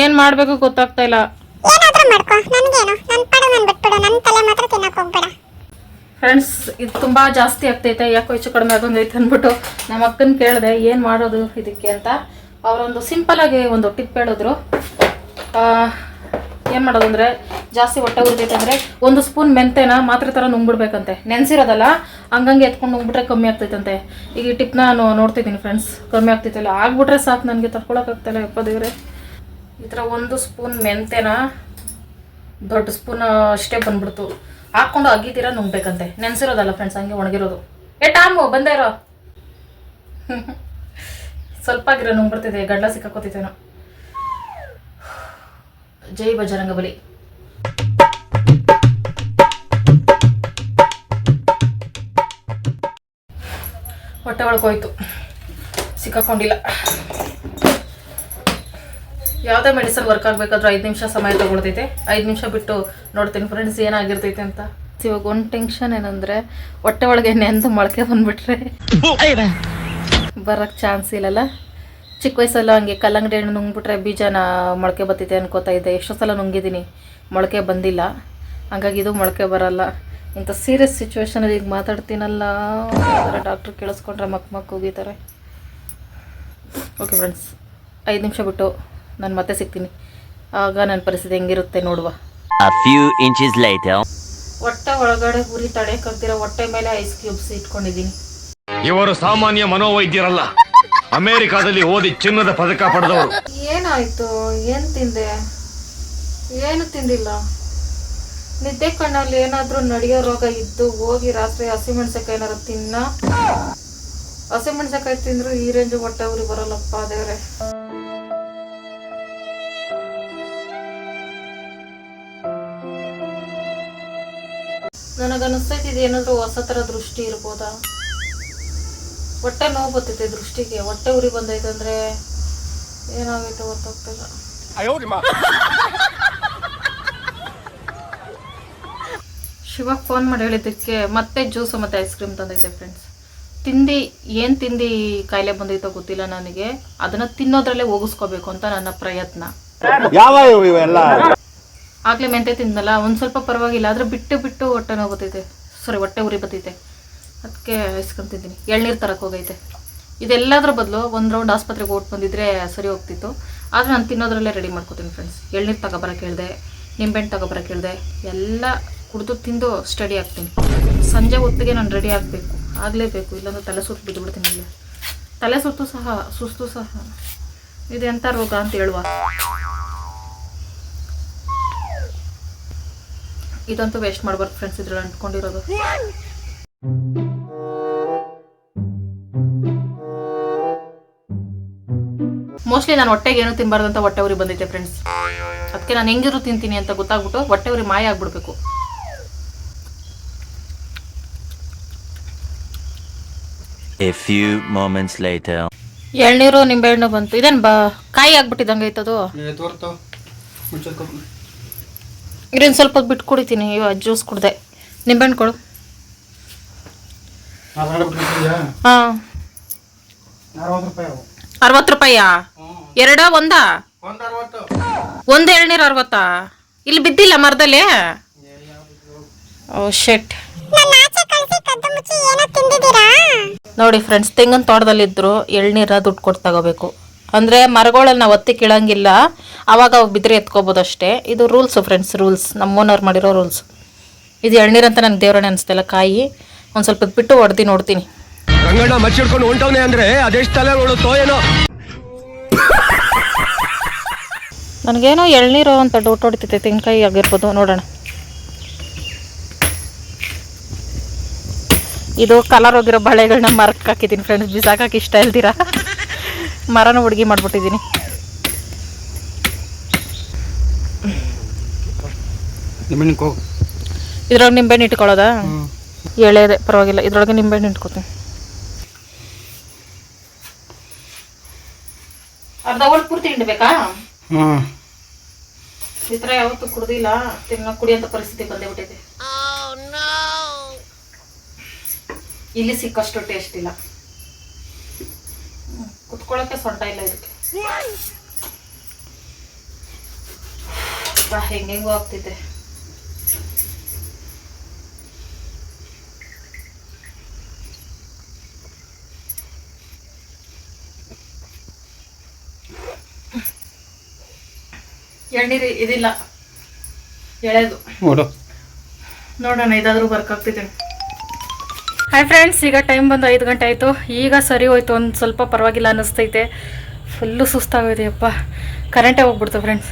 ಏನ್ ಮಾಡಬೇಕು ಗೊತ್ತಾಗ್ತಾ ಇಲ್ಲ. ನನ್ಗೇನು? ನನ್ನ ಪಡು ಬಿಟ್ಬಿಡು. ನನ್ನ ತಲೆ ಮಾತ್ರ ತಿನ್ನಕ್ಕೆ ಹೋಗ್ಬೇಡ. ಫ್ರೆಂಡ್ಸ್ ಇದು ತುಂಬ ಜಾಸ್ತಿ ಆಗ್ತೈತೆ. ಯಾಕೋ ಹೆಚ್ಚು ಕಡಿಮೆ ಆಗೊಂದೈತೆ ಅಂದ್ಬಿಟ್ಟು ನಮ್ಮ ಅಕ್ಕನ ಕೇಳಿದೆ, ಏನು ಮಾಡೋದು ಇದಕ್ಕೆ? ಅಂತ. ಅವರೊಂದು ಸಿಂಪಲಾಗಿ ಒಂದು ಟಿಪ್ ಹೇಳಿದ್ರು. ಏನು ಮಾಡೋದು ಅಂದರೆ, ಜಾಸ್ತಿ ಹೊಟ್ಟೆ ಉರಿತೈತೆ ಅಂದರೆ ಒಂದು ಸ್ಪೂನ್ ಮೆಂತೆನ ಮಾತ್ರೆ ಥರ ನುಂಗ್ಬಿಡ್ಬೇಕಂತೆ. ನೆನೆಸಿರೋದಲ್ಲ, ಹಂಗಂಗೆ ಎತ್ಕೊಂಡು ನುಂಗ್ಬಿಟ್ರೆ ಕಮ್ಮಿ ಆಗ್ತೈತಂತೆ. ಈಗ ಈ ಟಿಪ್ ನಾನು ನೋಡ್ತಿದ್ದೀನಿ ಫ್ರೆಂಡ್ಸ್ ಕಮ್ಮಿ ಆಗ್ತೈತಲ್ಲ ಆಗ್ಬಿಟ್ರೆ ಸಾಕು, ನನಗೆ ತಡ್ಕೊಳಕ್ಕಾಗ್ತಾಯಿಲ್ಲ ಯಪ್ಪ ದೇವ್ರೆ. ಈ ಥರ ಒಂದು ಸ್ಪೂನ್ ಮೆಂತೆನ ದೊಡ್ಡ ಸ್ಪೂನ್ ಅಷ್ಟೇ ಬಂದ್ಬಿಡ್ತು. ಹಾಕೊಂಡು ಅಗ್ಗಿತೀರ ನುಂಗ್ಬೇಕಂತೆ ನೆನ್ಸಿರೋದಲ್ಲ ಫ್ರೆಂಡ್ಸ್ ಹಂಗೆ ಒಣಗಿರೋದು. ಏ, ಟಾಮು, ಬಂದೇ ಇರೋ. ಸ್ವಲ್ಪ ಆಗಿರೋ ನುಂಗ್ಬಿಡ್ತಿದೆ ಗಡ್ಲ ಸಿಕ್ಕಾಕೋತಿದ್ದೇನೋ. ಜೈ ಬಜರಂಗ ಬಲಿ. ಹೊಟ್ಟೆ ಒಳಗೋಯ್ತು. ಸಿಕ್ಕಾಕೊಂಡಿಲ್ಲ. ಯಾವುದೇ ಮೆಡಿಸನ್ ವರ್ಕ್ ಆಗಬೇಕಾದ್ರೂ ಐದು ನಿಮಿಷ ಸಮಯ ತೊಗೊಳ್ತೈತೆ. ಐದು ನಿಮಿಷ ಬಿಟ್ಟು ನೋಡ್ತೀನಿ ಫ್ರೆಂಡ್ಸ್ ಏನಾಗಿರ್ತೈತೆ ಅಂತ. ಇವಾಗ ಒಂದು ಟೆನ್ಷನ್ ಏನಂದರೆ ಹೊಟ್ಟೆ ಒಳಗೆ ನೆಂದು ಮೊಳಕೆ ಬಂದುಬಿಟ್ರೆ ಬರೋಕ್ಕೆ ಚಾನ್ಸ್ ಇಲ್ಲಲ್ಲ. ಚಿಕ್ಕ ವಯಸ್ಸಲ್ಲ ಹಂಗೆ ಕಲ್ಲಂಗಡಿ ಹಣ್ಣು ನುಂಗ್ಬಿಟ್ರೆ ಬೀಜನ ಮೊಳಕೆ ಬರ್ತೈತೆ ಅನ್ಕೋತಾ ಇದ್ದೆ. ಎಷ್ಟೋ ಸಲ ನುಂಗಿದ್ದೀನಿ ಮೊಳಕೆ ಬಂದಿಲ್ಲ. ಹಂಗಾಗಿ ಇದು ಮೊಳಕೆ ಬರಲ್ಲ. ಇಂಥ ಸೀರಿಯಸ್ ಸಿಚುವೇಶನಲ್ಲಿ ಈಗ ಮಾತಾಡ್ತೀನಲ್ಲ. ಡಾಕ್ಟ್ರ್ ಕೇಳಿಸ್ಕೊಂಡ್ರೆ ಮಕ್ ಮಕ್ ಹೋಗಿದ್ದಾರೆ ಓಕೆ ಫ್ರೆಂಡ್ಸ್ ಐದು ನಿಮಿಷ ಬಿಟ್ಟು ನಾನು ಮತ್ತೆ ಸಿಗ್ತೀನಿ. ಆಗ ನನ್ನ ಪರಿಸ್ಥಿತಿ ಹೆಂಗಿರುತ್ತೆ ನೋಡುವ. A few inches later. ಹೊಟ್ಟೆ ಒಳಗಡೆ ಗುರಿ ತಡೆ ಕಗ್ದಿರೋ ಹೊಟ್ಟೆ ಮೇಲೆ ಐಸ್ ಕ್ಯೂಬ್ಸ್ ಇಟ್ಕೊಂಡಿದ್ದೀನಿ. ಇವರು ಸಾಮಾನ್ಯ ಮನೋವೈದ್ಯರಲ್ಲ. ಅಮೆರಿಕಾದಲ್ಲಿ ಓದಿ ಚಿನ್ನದ ಪದಕ ಪಡೆದವರು. ಏನಾಯ್ತು? ಏನ್ ತಿಂದೆ? ಏನು ತಿಂದಿಲ್ಲ. ನಿದ್ದೆ ಕಣ್ಣಲ್ಲಿ ಏನಾದ್ರೂ ನಡೆಯೋ ರೋಗ ಇದ್ದು ಹೋಗಿ ರಾತ್ರಿ ಹಸಿಮೆಣ್ಸಕಾಯಿ ಏನಾರು ತಿನ್ನ. ಹಸಿಮೆಣಸಕಾಯಿ ತಿಂದ್ರು ಈ ರೇಂಜ್ ಹೊಟ್ಟೆ ಉರಿ ಬರಲ್ಲಪ್ಪ ದೇವ್ರೆ. ನನಗನ್ನಿಸ್ತೈತಿ ಇದು ಏನಾದರೂ ಹೊಸ ಥರ ದೃಷ್ಟಿ ಇರ್ಬೋದಾ? ಹೊಟ್ಟೆ ನೋವು ಬರ್ತೈತೆ ದೃಷ್ಟಿಗೆ. ಹೊಟ್ಟೆ ಉರಿ ಬಂದೈತೆ ಅಂದರೆ ಏನಾಗೈತೆ ಗೊತ್ತಾಗ್ತಿಲ್ಲ. ಶಿವ ಫೋನ್ ಮಾಡಿ ಹೇಳಿದ್ದಕ್ಕೆ ಮತ್ತೆ ಜ್ಯೂಸು ಮತ್ತೆ ಐಸ್ ಕ್ರೀಮ್ ತಂದೈತೆ ಫ್ರೆಂಡ್ಸ್ ತಿಂದು ಏನು ತಿಂದು ಈ ಕಾಯಿಲೆ ಬಂದೈತೋ ಗೊತ್ತಿಲ್ಲ ನನಗೆ. ಅದನ್ನ ತಿನ್ನೋದ್ರಲ್ಲೇ ಹೋಗಿಸ್ಕೋಬೇಕು ಅಂತ ನನ್ನ ಪ್ರಯತ್ನ. ಯಾವ ಇವೆಲ್ಲ? ಆಗಲೇ ಮೆಂತೆ ತಿಂದಲ್ಲ ಒಂದು ಸ್ವಲ್ಪ ಪರವಾಗಿಲ್ಲ, ಆದರೆ ಬಿಟ್ಟು ಬಿಟ್ಟು ಹೊಟ್ಟೆ ನೋವು ಬತ್ತೈತೆ ಸಾರಿ ಹೊಟ್ಟೆ ಉರಿ ಬತ್ತೈತೆ. ಅದಕ್ಕೆ ಇಸ್ಕೊಂತಿದ್ದೀನಿ ಎಳ್ನೀರು ತರಕ್ಕೆ ಹೋಗೈತೆ. ಇದೆಲ್ಲದರ ಬದಲು ಒಂದು ರೌಂಡ್ ಆಸ್ಪತ್ರೆಗೆ ಓಟ್ ಬಂದಿದ್ರೆ ಸರಿ ಹೋಗ್ತಿತ್ತು. ಆದರೆ ನಾನು ತಿನ್ನೋದ್ರಲ್ಲೇ ರೆಡಿ ಮಾಡ್ಕೋತೀನಿ ಫ್ರೆಂಡ್ಸ್ ಎಳ್ನೀರು ತಗೊಬರಕ್ಕೆ ಹೇಳಿದೆ, ನಿಂಬೆಹಣ್ಣು ತಗೊಬರಕ್ಕೆ ಹೇಳಿದೆ, ಎಲ್ಲ ಕುಡಿದು ತಿಂದು ಸ್ಟಡಿ ಆಗ್ತೀನಿ. ಸಂಜೆ ಹೊತ್ತಿಗೆ ನಾನು ರೆಡಿ ಆಗಬೇಕು. ಆಗಲೇಬೇಕು, ಇಲ್ಲಾಂದ್ರೆ ತಲೆ ಸುತ್ತು ಬಿದ್ದುಬಿಡ್ತೀನಿ ಇಲ್ಲ. ತಲೆ ಸುತ್ತು ಸಹ, ಸುಸ್ತು ಸಹ. ಇದೆಂಥ ರೋಗ ಅಂತ ಹೇಳುವ. ಇದಂತೂ ವೇಸ್ಟ್ ಮಾಡ್ಬಾರ್ದು ಫ್ರೆಂಡ್ಸ್ ಇದ್ರಲ್ಲಿ ಅಂಟ್ಕೊಂಡಿರೋದು ಮೋಸ್ಟ್ಲಿ ನಾನು ಹೊಟ್ಟೆಗೆ ಏನು ತಿನ್ನಬಾರ್ದು ಅಂತ ಹೊಟ್ಟೆ ಉರಿ ಬಂದೈತೆ ಫ್ರೆಂಡ್ಸ್ ಅದಕ್ಕೆ ನಾನು ಹೆಂಗಿರು ತಿಂತೀನಿ ಅಂತ ಗೊತ್ತಾಗ್ಬಿಟ್ಟು ಹೊಟ್ಟೆ ಉರಿ ಮಾಯ ಆಗ್ಬಿಡ್ಬೇಕು. A few moments later. ಎಳ್ನೀರು ನಿಂಬೆಹಣ್ಣು ಬಂತು. ಇದೇನು ಬಾ ಕಾಯಿ ಆಗ್ಬಿಟ್ಟಿದಂಗೆ ಐತದು ಇದನ್ನ ಸ್ವಲ್ಪ ಹೊತ್ತು ಬಿಟ್ಟು ಕುಡಿತೀನಿ ಇವಾಗ ಜ್ಯೂಸ್ ಕುಡ್ದೆ. ನಿಂಬೆಹಣ್ಣು ಕೊಡು. ಹಾಂ. ಅರವತ್ತು ರೂಪಾಯಾ ಎರಡ ಒಂದಾ? ಒಂದು ಎಳ್ನೀರು ಅರವತ್ತಾ? ಇಲ್ಲಿ ಬಿದ್ದಿಲ್ಲ ಮರದಲ್ಲಿ? ಓ ಶೆಟ್ ನೋಡಿ ಫ್ರೆಂಡ್ಸ್ ತೆಂಗಿನ ತೋಟದಲ್ಲಿದ್ದರು ಎಳ್ನೀರ ದುಡ್ಡು ಕೊಟ್ಟು ತಗೋಬೇಕು. ಅಂದರೆ ಮರಗಳಲ್ಲಿ ನಾವು ಒತ್ತಿ ಕೀಳಂಗಿಲ್ಲ. ಅವಾಗ ಅವು ಬಿದ್ದರೆ ಎತ್ಕೋಬೋದು ಅಷ್ಟೇ. ಇದು ರೂಲ್ಸು ಫ್ರೆಂಡ್ಸ್ ರೂಲ್ಸ್. ನಮ್ಮ ಓನರ್ ಮಾಡಿರೋ ರೂಲ್ಸ್. ಇದು ಎಳ್ನೀರಂತ ಅಂತ ನನಗೆ ದೇವ್ರಣ್ಣ ಅನಿಸ್ತಿಲ್ಲ ಕಾಯಿ ಒಂದು ಸ್ವಲ್ಪ ಬಿಟ್ಟು ಹೊಡೆದು ನೋಡ್ತೀನಿ. ರಂಗಣ್ಣ ಮಚ್ಚಿಡ್ಕೊಂಡು ಹೊಂಟವನೆ ಅಂದ್ರೆ ಅದೆಷ್ಟು ತಲೆ ಏನೋ ನನಗೇನೋ ಎಳ್ನೀರು ಅಂತ ಡೌಟ್ ಹೊಡಿತೈತೆ. ತೆಂಗಿನಕಾಯಿ ಆಗಿರ್ಬೋದು. ನೋಡೋಣ. ಇದು ಕಲರ್ ಹೋಗಿರೋ ಬಳೆಗಳನ್ನ ಮರಕ್ಕೆ ಹಾಕಿದ್ದೀನಿ ಫ್ರೆಂಡ್ಸ್ ಬಿಸಾಕಕ್ಕೆ ಇಷ್ಟ ಇಲ್ದಿರ? ಮರನ ಹುಡುಗಿ ಮಾಡ್ಬಿಟ್ಟಿದ್ದೀನಿ. ಇದ್ರೊಳಗೆ ನಿಂಬೆಹಣ್ಣು ಇಟ್ಕೊಳ್ಳೋದಾ? ಎಳೆದೆ ಪರವಾಗಿಲ್ಲ. ಇದ್ರೊಳಗೆ ನಿಂಬೆಹಣ್ಣು ಇಟ್ಕೋತೀನಿ. ಅರ್ಧ ಒಟ್ಟು ಪೂರ್ತಿ ಹಿಂಡ್ಬೇಕಾ? ಈ ಥರ ಯಾವತ್ತೂ ಕುಡ್ದಿಲ್ಲ. ತಿನ್ನ ಕುಡಿಯಂತ ಪರಿಸ್ಥಿತಿ ಬಂದೇ ಬಿಟ್ಟಿದೆ ಇಲ್ಲಿ ಸಿಕ್ಕಷ್ಟು ಟೇಸ್ಟ್ ಇಲ್ಲ. ಹ್ಮ್, ಕುತ್ಕೊಳ್ಳೋಕೆ ಸೊಂಟ ಇಲ್ಲ ಇದಕ್ಕೆ. ಬಾ ಹೆಂಗೆಂಗೂ ಆಗ್ತಿದೆ. ಎಳ್ನೀರು ಇದಿಲ್ಲ. ಎಳೆದು. ನೋಡೋಣ ಇದಾದ್ರೂ ವರ್ಕ್ ಆಗ್ತಿದೆ. ಹಾಯ್ ಫ್ರೆಂಡ್ಸ್ ಈಗ ಟೈಮ್ ಬಂದು ಐದು ಗಂಟೆ ಆಯಿತು. ಈಗ ಸರಿ ಹೋಯ್ತು, ಒಂದು ಸ್ವಲ್ಪ ಪರವಾಗಿಲ್ಲ ಅನ್ನಿಸ್ತೈತೆ. ಫುಲ್ಲು ಸುಸ್ತಾಗೋದೆಯಪ್ಪ ಕರೆಂಟೇ ಹೋಗ್ಬಿಡ್ತು ಫ್ರೆಂಡ್ಸ್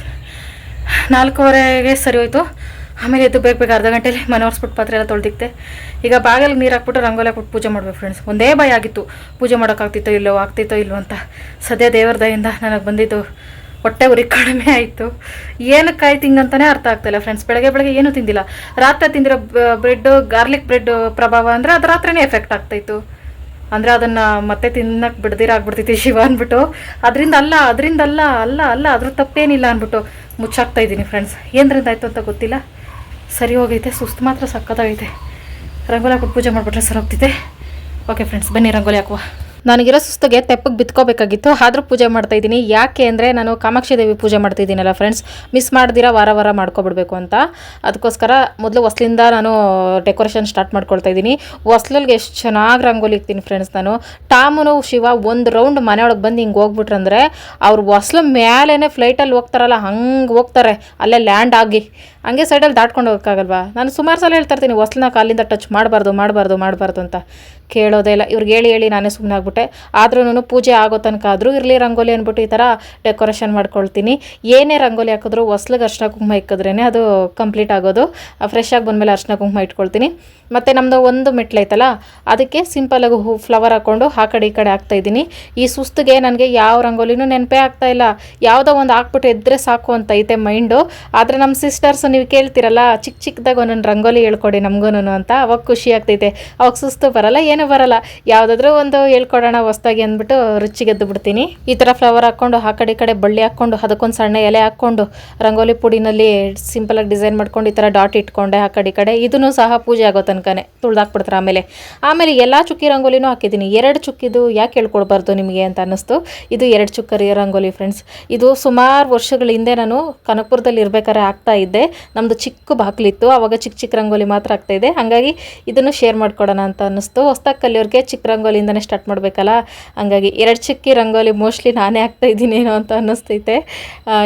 ನಾಲ್ಕೂವರೆಗೆ ಸರಿ ಹೋಯ್ತು. ಆಮೇಲೆ ಎದ್ದು ಬೇಗ ಬೇಗ ಅರ್ಧ ಗಂಟೆಲಿ ಮನೆ ಒರೆಸ್ಬಿಟ್ಟು ಪಾತ್ರೆ ಎಲ್ಲ ತೊಳ್ದಿಕ್ತೆ. ಈಗ ಬಾಗಿಲಿಗೆ ನೀರು ಹಾಕ್ಬಿಟ್ಟು ರಂಗೋಲಿ ಹಾಕ್ಬಿಟ್ಟು ಪೂಜೆ ಮಾಡಬೇಕು ಫ್ರೆಂಡ್ಸ್ ಒಂದೇ ಭಯ ಆಗಿತ್ತು. ಪೂಜೆ ಮಾಡೋಕ್ಕಾಗ್ತಿತ್ತೋ ಇಲ್ಲೋ ಆಗ್ತಿತ್ತೋ ಇಲ್ಲೋ ಅಂತ. ಸದ್ಯ ದೇವರ ದಯಿಂದ ನನಗೆ ಬಂದಿದ್ದು ಹೊಟ್ಟೆ ಉರಿ ಕಡಿಮೆ ಆಯಿತು. ಏನಕ್ಕೆ ಆಯ್ತು ಹಿಂಗಂತಾನೆ ಅರ್ಥ ಆಗ್ತಾಯಿಲ್ಲ ಫ್ರೆಂಡ್ಸ್ ಬೆಳಗ್ಗೆ ಬೆಳಗ್ಗೆ ಏನೂ ತಿಂದಿಲ್ಲ. ರಾತ್ರಿ ತಿಂದಿರೋ ಬ್ರೆಡ್ಡು ಗಾರ್ಲಿಕ್ ಬ್ರೆಡ್ ಪ್ರಭಾವ ಅಂದರೆ ಅದು ರಾತ್ರಿನೇ ಎಫೆಕ್ಟ್ ಆಗ್ತಾಯಿತ್ತು ಅಂದರೆ ಅದನ್ನು ಮತ್ತೆ ತಿನ್ನಕ್ಕೆ ಬಿಡ್ದಿರ ಆಗ್ಬಿಡ್ತೈತಿ ಶಿವ ಅಂದ್ಬಿಟ್ಟು. ಅದರಿಂದ ಅಲ್ಲ ಅದರಿಂದ ಅಲ್ಲ ಅಲ್ಲ ಅದ್ರ ತಪ್ಪೇನಿಲ್ಲ ಅಂದ್ಬಿಟ್ಟು ಮುಚ್ಚಾಕ್ತಾ ಇದ್ದೀನಿ ಫ್ರೆಂಡ್ಸ್ ಏನರಿಂದ ಆಯಿತು ಅಂತ ಗೊತ್ತಿಲ್ಲ. ಸರಿ ಹೋಗೈತೆ, ಸುಸ್ತು ಮಾತ್ರ ಸಕ್ಕತ್ತಾಗೈತೆ. ರಂಗೋಲಿ ಹಾಕ್ಬಿಟ್ಟು ಪೂಜೆ ಮಾಡಿಬಿಟ್ರೆ ಸರಿ ಹೋಗ್ತಿದೆ. ಓಕೆ ಫ್ರೆಂಡ್ಸ್ ಬನ್ನಿ ರಂಗೋಲಿ ಹಾಕುವ. ನನಗಿರೋ ಸುಸ್ತಿಗೆ ತೆಪ್ಪಗೆ ಬಿತ್ಕೋಬೇಕಾಗಿತ್ತು. ಆದರೂ ಪೂಜೆ ಮಾಡ್ತಾ ಇದ್ದೀನಿ. ಯಾಕೆ ಅಂದರೆ ನಾನು ಕಾಮಾಕ್ಷಿ ದೇವಿ ಪೂಜೆ ಮಾಡ್ತಿದ್ದೀನಲ್ಲ ಫ್ರೆಂಡ್ಸ್ ಮಿಸ್ ಮಾಡ್ದಿರ ವಾರ ವಾರ ಮಾಡ್ಕೊಬಿಡ್ಬೇಕು ಅಂತ. ಅದಕ್ಕೋಸ್ಕರ ಮೊದಲು ಹೊಸ್ಲಿಂದ ನಾನು ಡೆಕೋರೇಷನ್ ಸ್ಟಾರ್ಟ್ ಮಾಡ್ಕೊಳ್ತಾ ಇದ್ದೀನಿ. ಹೊಸ್ಲಲ್ಗೆ ಎಷ್ಟು ಚೆನ್ನಾಗಿ ರಂಗೋಲಿ ಇಕ್ತೀನಿ ಫ್ರೆಂಡ್ಸ್ ನಾನು. ಟಾಮುನು, ಶಿವ ಒಂದು ರೌಂಡ್ ಮನೆಯೊಳಗೆ ಬಂದು ಹಿಂಗೆ ಹೋಗ್ಬಿಟ್ರಂದ್ರೆ ಅವ್ರು ಹೊಸ್ಲು ಮೇಲೇ ಫ್ಲೈಟಲ್ಲಿ ಹೋಗ್ತಾರಲ್ಲ, ಹಂಗೆ ಹೋಗ್ತಾರೆ. ಅಲ್ಲೇ ಲ್ಯಾಂಡ್ ಆಗಿ. ಹಂಗೆ ಸೈಡಲ್ಲಿ ದಾಟ್ಕೊಂಡು ಹೋಗೋಕ್ಕಾಗಲ್ವಾ? ನಾನು ಸುಮಾರು ಸಲ ಹೇಳ್ತಾ ಇರ್ತೀನಿ, ಹೊಸ್ಲನ್ನ ಕಾಲಿಂದ ಟಚ್ ಮಾಡಬಾರ್ದು ಮಾಡಬಾರ್ದು ಮಾಡಬಾರ್ದು ಅಂತ. ಕೇಳೋದೇ ಇಲ್ಲ. ಇವ್ರಿಗೆ ಹೇಳಿ ಹೇಳಿ ನಾನೇ ಸುಮ್ಮನೆ ಆಗ್ಬಿಟ್ಟೆ. ಆದ್ರೂ ಪೂಜೆ ಆಗೋ ತನಕ ಆದರೂ ಇರಲಿ ರಂಗೋಲಿ ಅಂದ್ಬಿಟ್ಟು ಈ ಥರ ಡೆಕೋರೇಷನ್ ಮಾಡ್ಕೊಳ್ತೀನಿ. ಏನೇ ರಂಗೋಲಿ ಹಾಕಿದ್ರು ಹೊಸ್ಲಿಗೆ ಅರ್ಶಿನ ಕುಂಕುಮ ಇಕ್ಕಿದ್ರೇ ಅದು ಕಂಪ್ಲೀಟ್ ಆಗೋದು. ಫ್ರೆಶ್ ಆಗಿ ಬಂದಮೇಲೆ ಅರ್ಶಿನ ಕುಂಕುಮ ಇಟ್ಕೊಳ್ತೀನಿ. ಮತ್ತು ನಮ್ಮದು ಒಂದು ಮೆಟ್ಲೈತಲ್ಲ ಅದಕ್ಕೆ ಸಿಂಪಲಾಗಿ ಹೂ ಫ್ಲವರ್ ಹಾಕ್ಕೊಂಡು ಆ ಕಡೆ ಈ ಕಡೆ ಹಾಕ್ತಾ ಇದ್ದೀನಿ. ಈ ಸುಸ್ತಿಗೆ ನನಗೆ ಯಾವ ರಂಗೋಲಿನೂ ನೆನಪೇ ಆಗ್ತಾ ಇಲ್ಲ. ಯಾವುದೋ ಒಂದು ಹಾಕ್ಬಿಟ್ಟು ಎದ್ರೆ ಸಾಕು ಅಂತ ಐತೆ ಮೈಂಡು ಆದರೆ ನಮ್ಮ ಸಿಸ್ಟರ್ಸ್ ನೀವು ಕೇಳ್ತಿರಲ್ಲ ಚಿಕ್ಕ ಚಿಕ್ಕದಾಗ ಒಂದೊಂದು ರಂಗೋಲಿ ಹೇಳ್ಕೊಡಿ ನಮಗೂ ಅಂತ. ಅವಾಗ ಖುಷಿ ಆಗ್ತೈತೆ. ಅವಾಗ ಸುಸ್ತು ಬರಲ್ಲ, ಏನೂ ಬರಲ್ಲ. ಯಾವುದಾದ್ರೂ ಒಂದು ಹೇಳ್ಕೊಡೋಣ ಹೊಸ್ದಾಗಿ ಅಂದ್ಬಿಟ್ಟು ರುಚಿಗೆದ್ದು ಬಿಡ್ತೀನಿ. ಈ ಥರ ಫ್ಲವರ್ ಹಾಕ್ಕೊಂಡು, ಆ ಕಡೆ ಕಡೆ ಬಳ್ಳಿ ಹಾಕ್ಕೊಂಡು, ಅದಕ್ಕೊಂದು ಸಣ್ಣ ಎಲೆ ಹಾಕ್ಕೊಂಡು, ರಂಗೋಲಿ ಪುಡಿನಲ್ಲಿ ಸಿಂಪಲಾಗಿ ಡಿಸೈನ್ ಮಾಡ್ಕೊಂಡು ಈ ಥರ ಡಾಟ್ ಇಟ್ಕೊಂಡೆ ಆ ಕಡೆ ಈ ಕಡೆ. ಇದನ್ನು ಸಹ ಪೂಜೆ ಆಗೋ ತನಕನೇ. ತುಳ್ದಾಕ್ಬಿಡ್ತಾರೆ ಆಮೇಲೆ. ಆಮೇಲೆ ಎಲ್ಲ ಚುಕ್ಕಿ ರಂಗೋಲಿನೂ ಹಾಕಿದ್ದೀನಿ. ಎರಡು ಚುಕ್ಕಿದು ಯಾಕೆ ಹೇಳ್ಕೊಡ್ಬಾರ್ದು ನಿಮಗೆ ಅಂತ ಅನ್ನಿಸ್ತು. ಇದು ಎರಡು ಚುಕ್ಕರಿ ರಂಗೋಲಿ ಫ್ರೆಂಡ್ಸ್ ಇದು ಸುಮಾರು ವರ್ಷಗಳ ಹಿಂದೆ ನಾನು ಕನಕಪುರದಲ್ಲಿ ಇರಬೇಕಾದ್ರೆ ಆಗ್ತಾ ಇದ್ದೆ. ನಮ್ಮದು ಚಿಕ್ಕ ಬಾಕ್ಲಿತ್ತು ಆವಾಗ ಚಿಕ್ಕ ಚಿಕ್ಕ ರಂಗೋಲಿ ಮಾತ್ರ ಆಗ್ತಾ ಇದೆ. ಹಾಗಾಗಿ ಇದನ್ನು ಶೇರ್ ಮಾಡ್ಕೊಡೋಣ ಅಂತ ಅನ್ನಿಸ್ತು. ಹೊಸ್ದಾಗಿ ಕಲಿಯೋರಿಗೆ ಚಿಕ್ಕ ರಂಗೋಲಿಯಿಂದನೇ ಸ್ಟಾರ್ಟ್ ಮಾಡಬೇಕಲ್ಲ? ಹಂಗಾಗಿ ಎರಡು ಚಿಕ್ಕಿ ರಂಗೋಲಿ ಮೋಸ್ಟ್ಲಿ ನಾನೇ ಆಗ್ತಾ ಇದ್ದೀನೇನೋ ಅಂತ ಅನ್ನಿಸ್ತೈತೆ.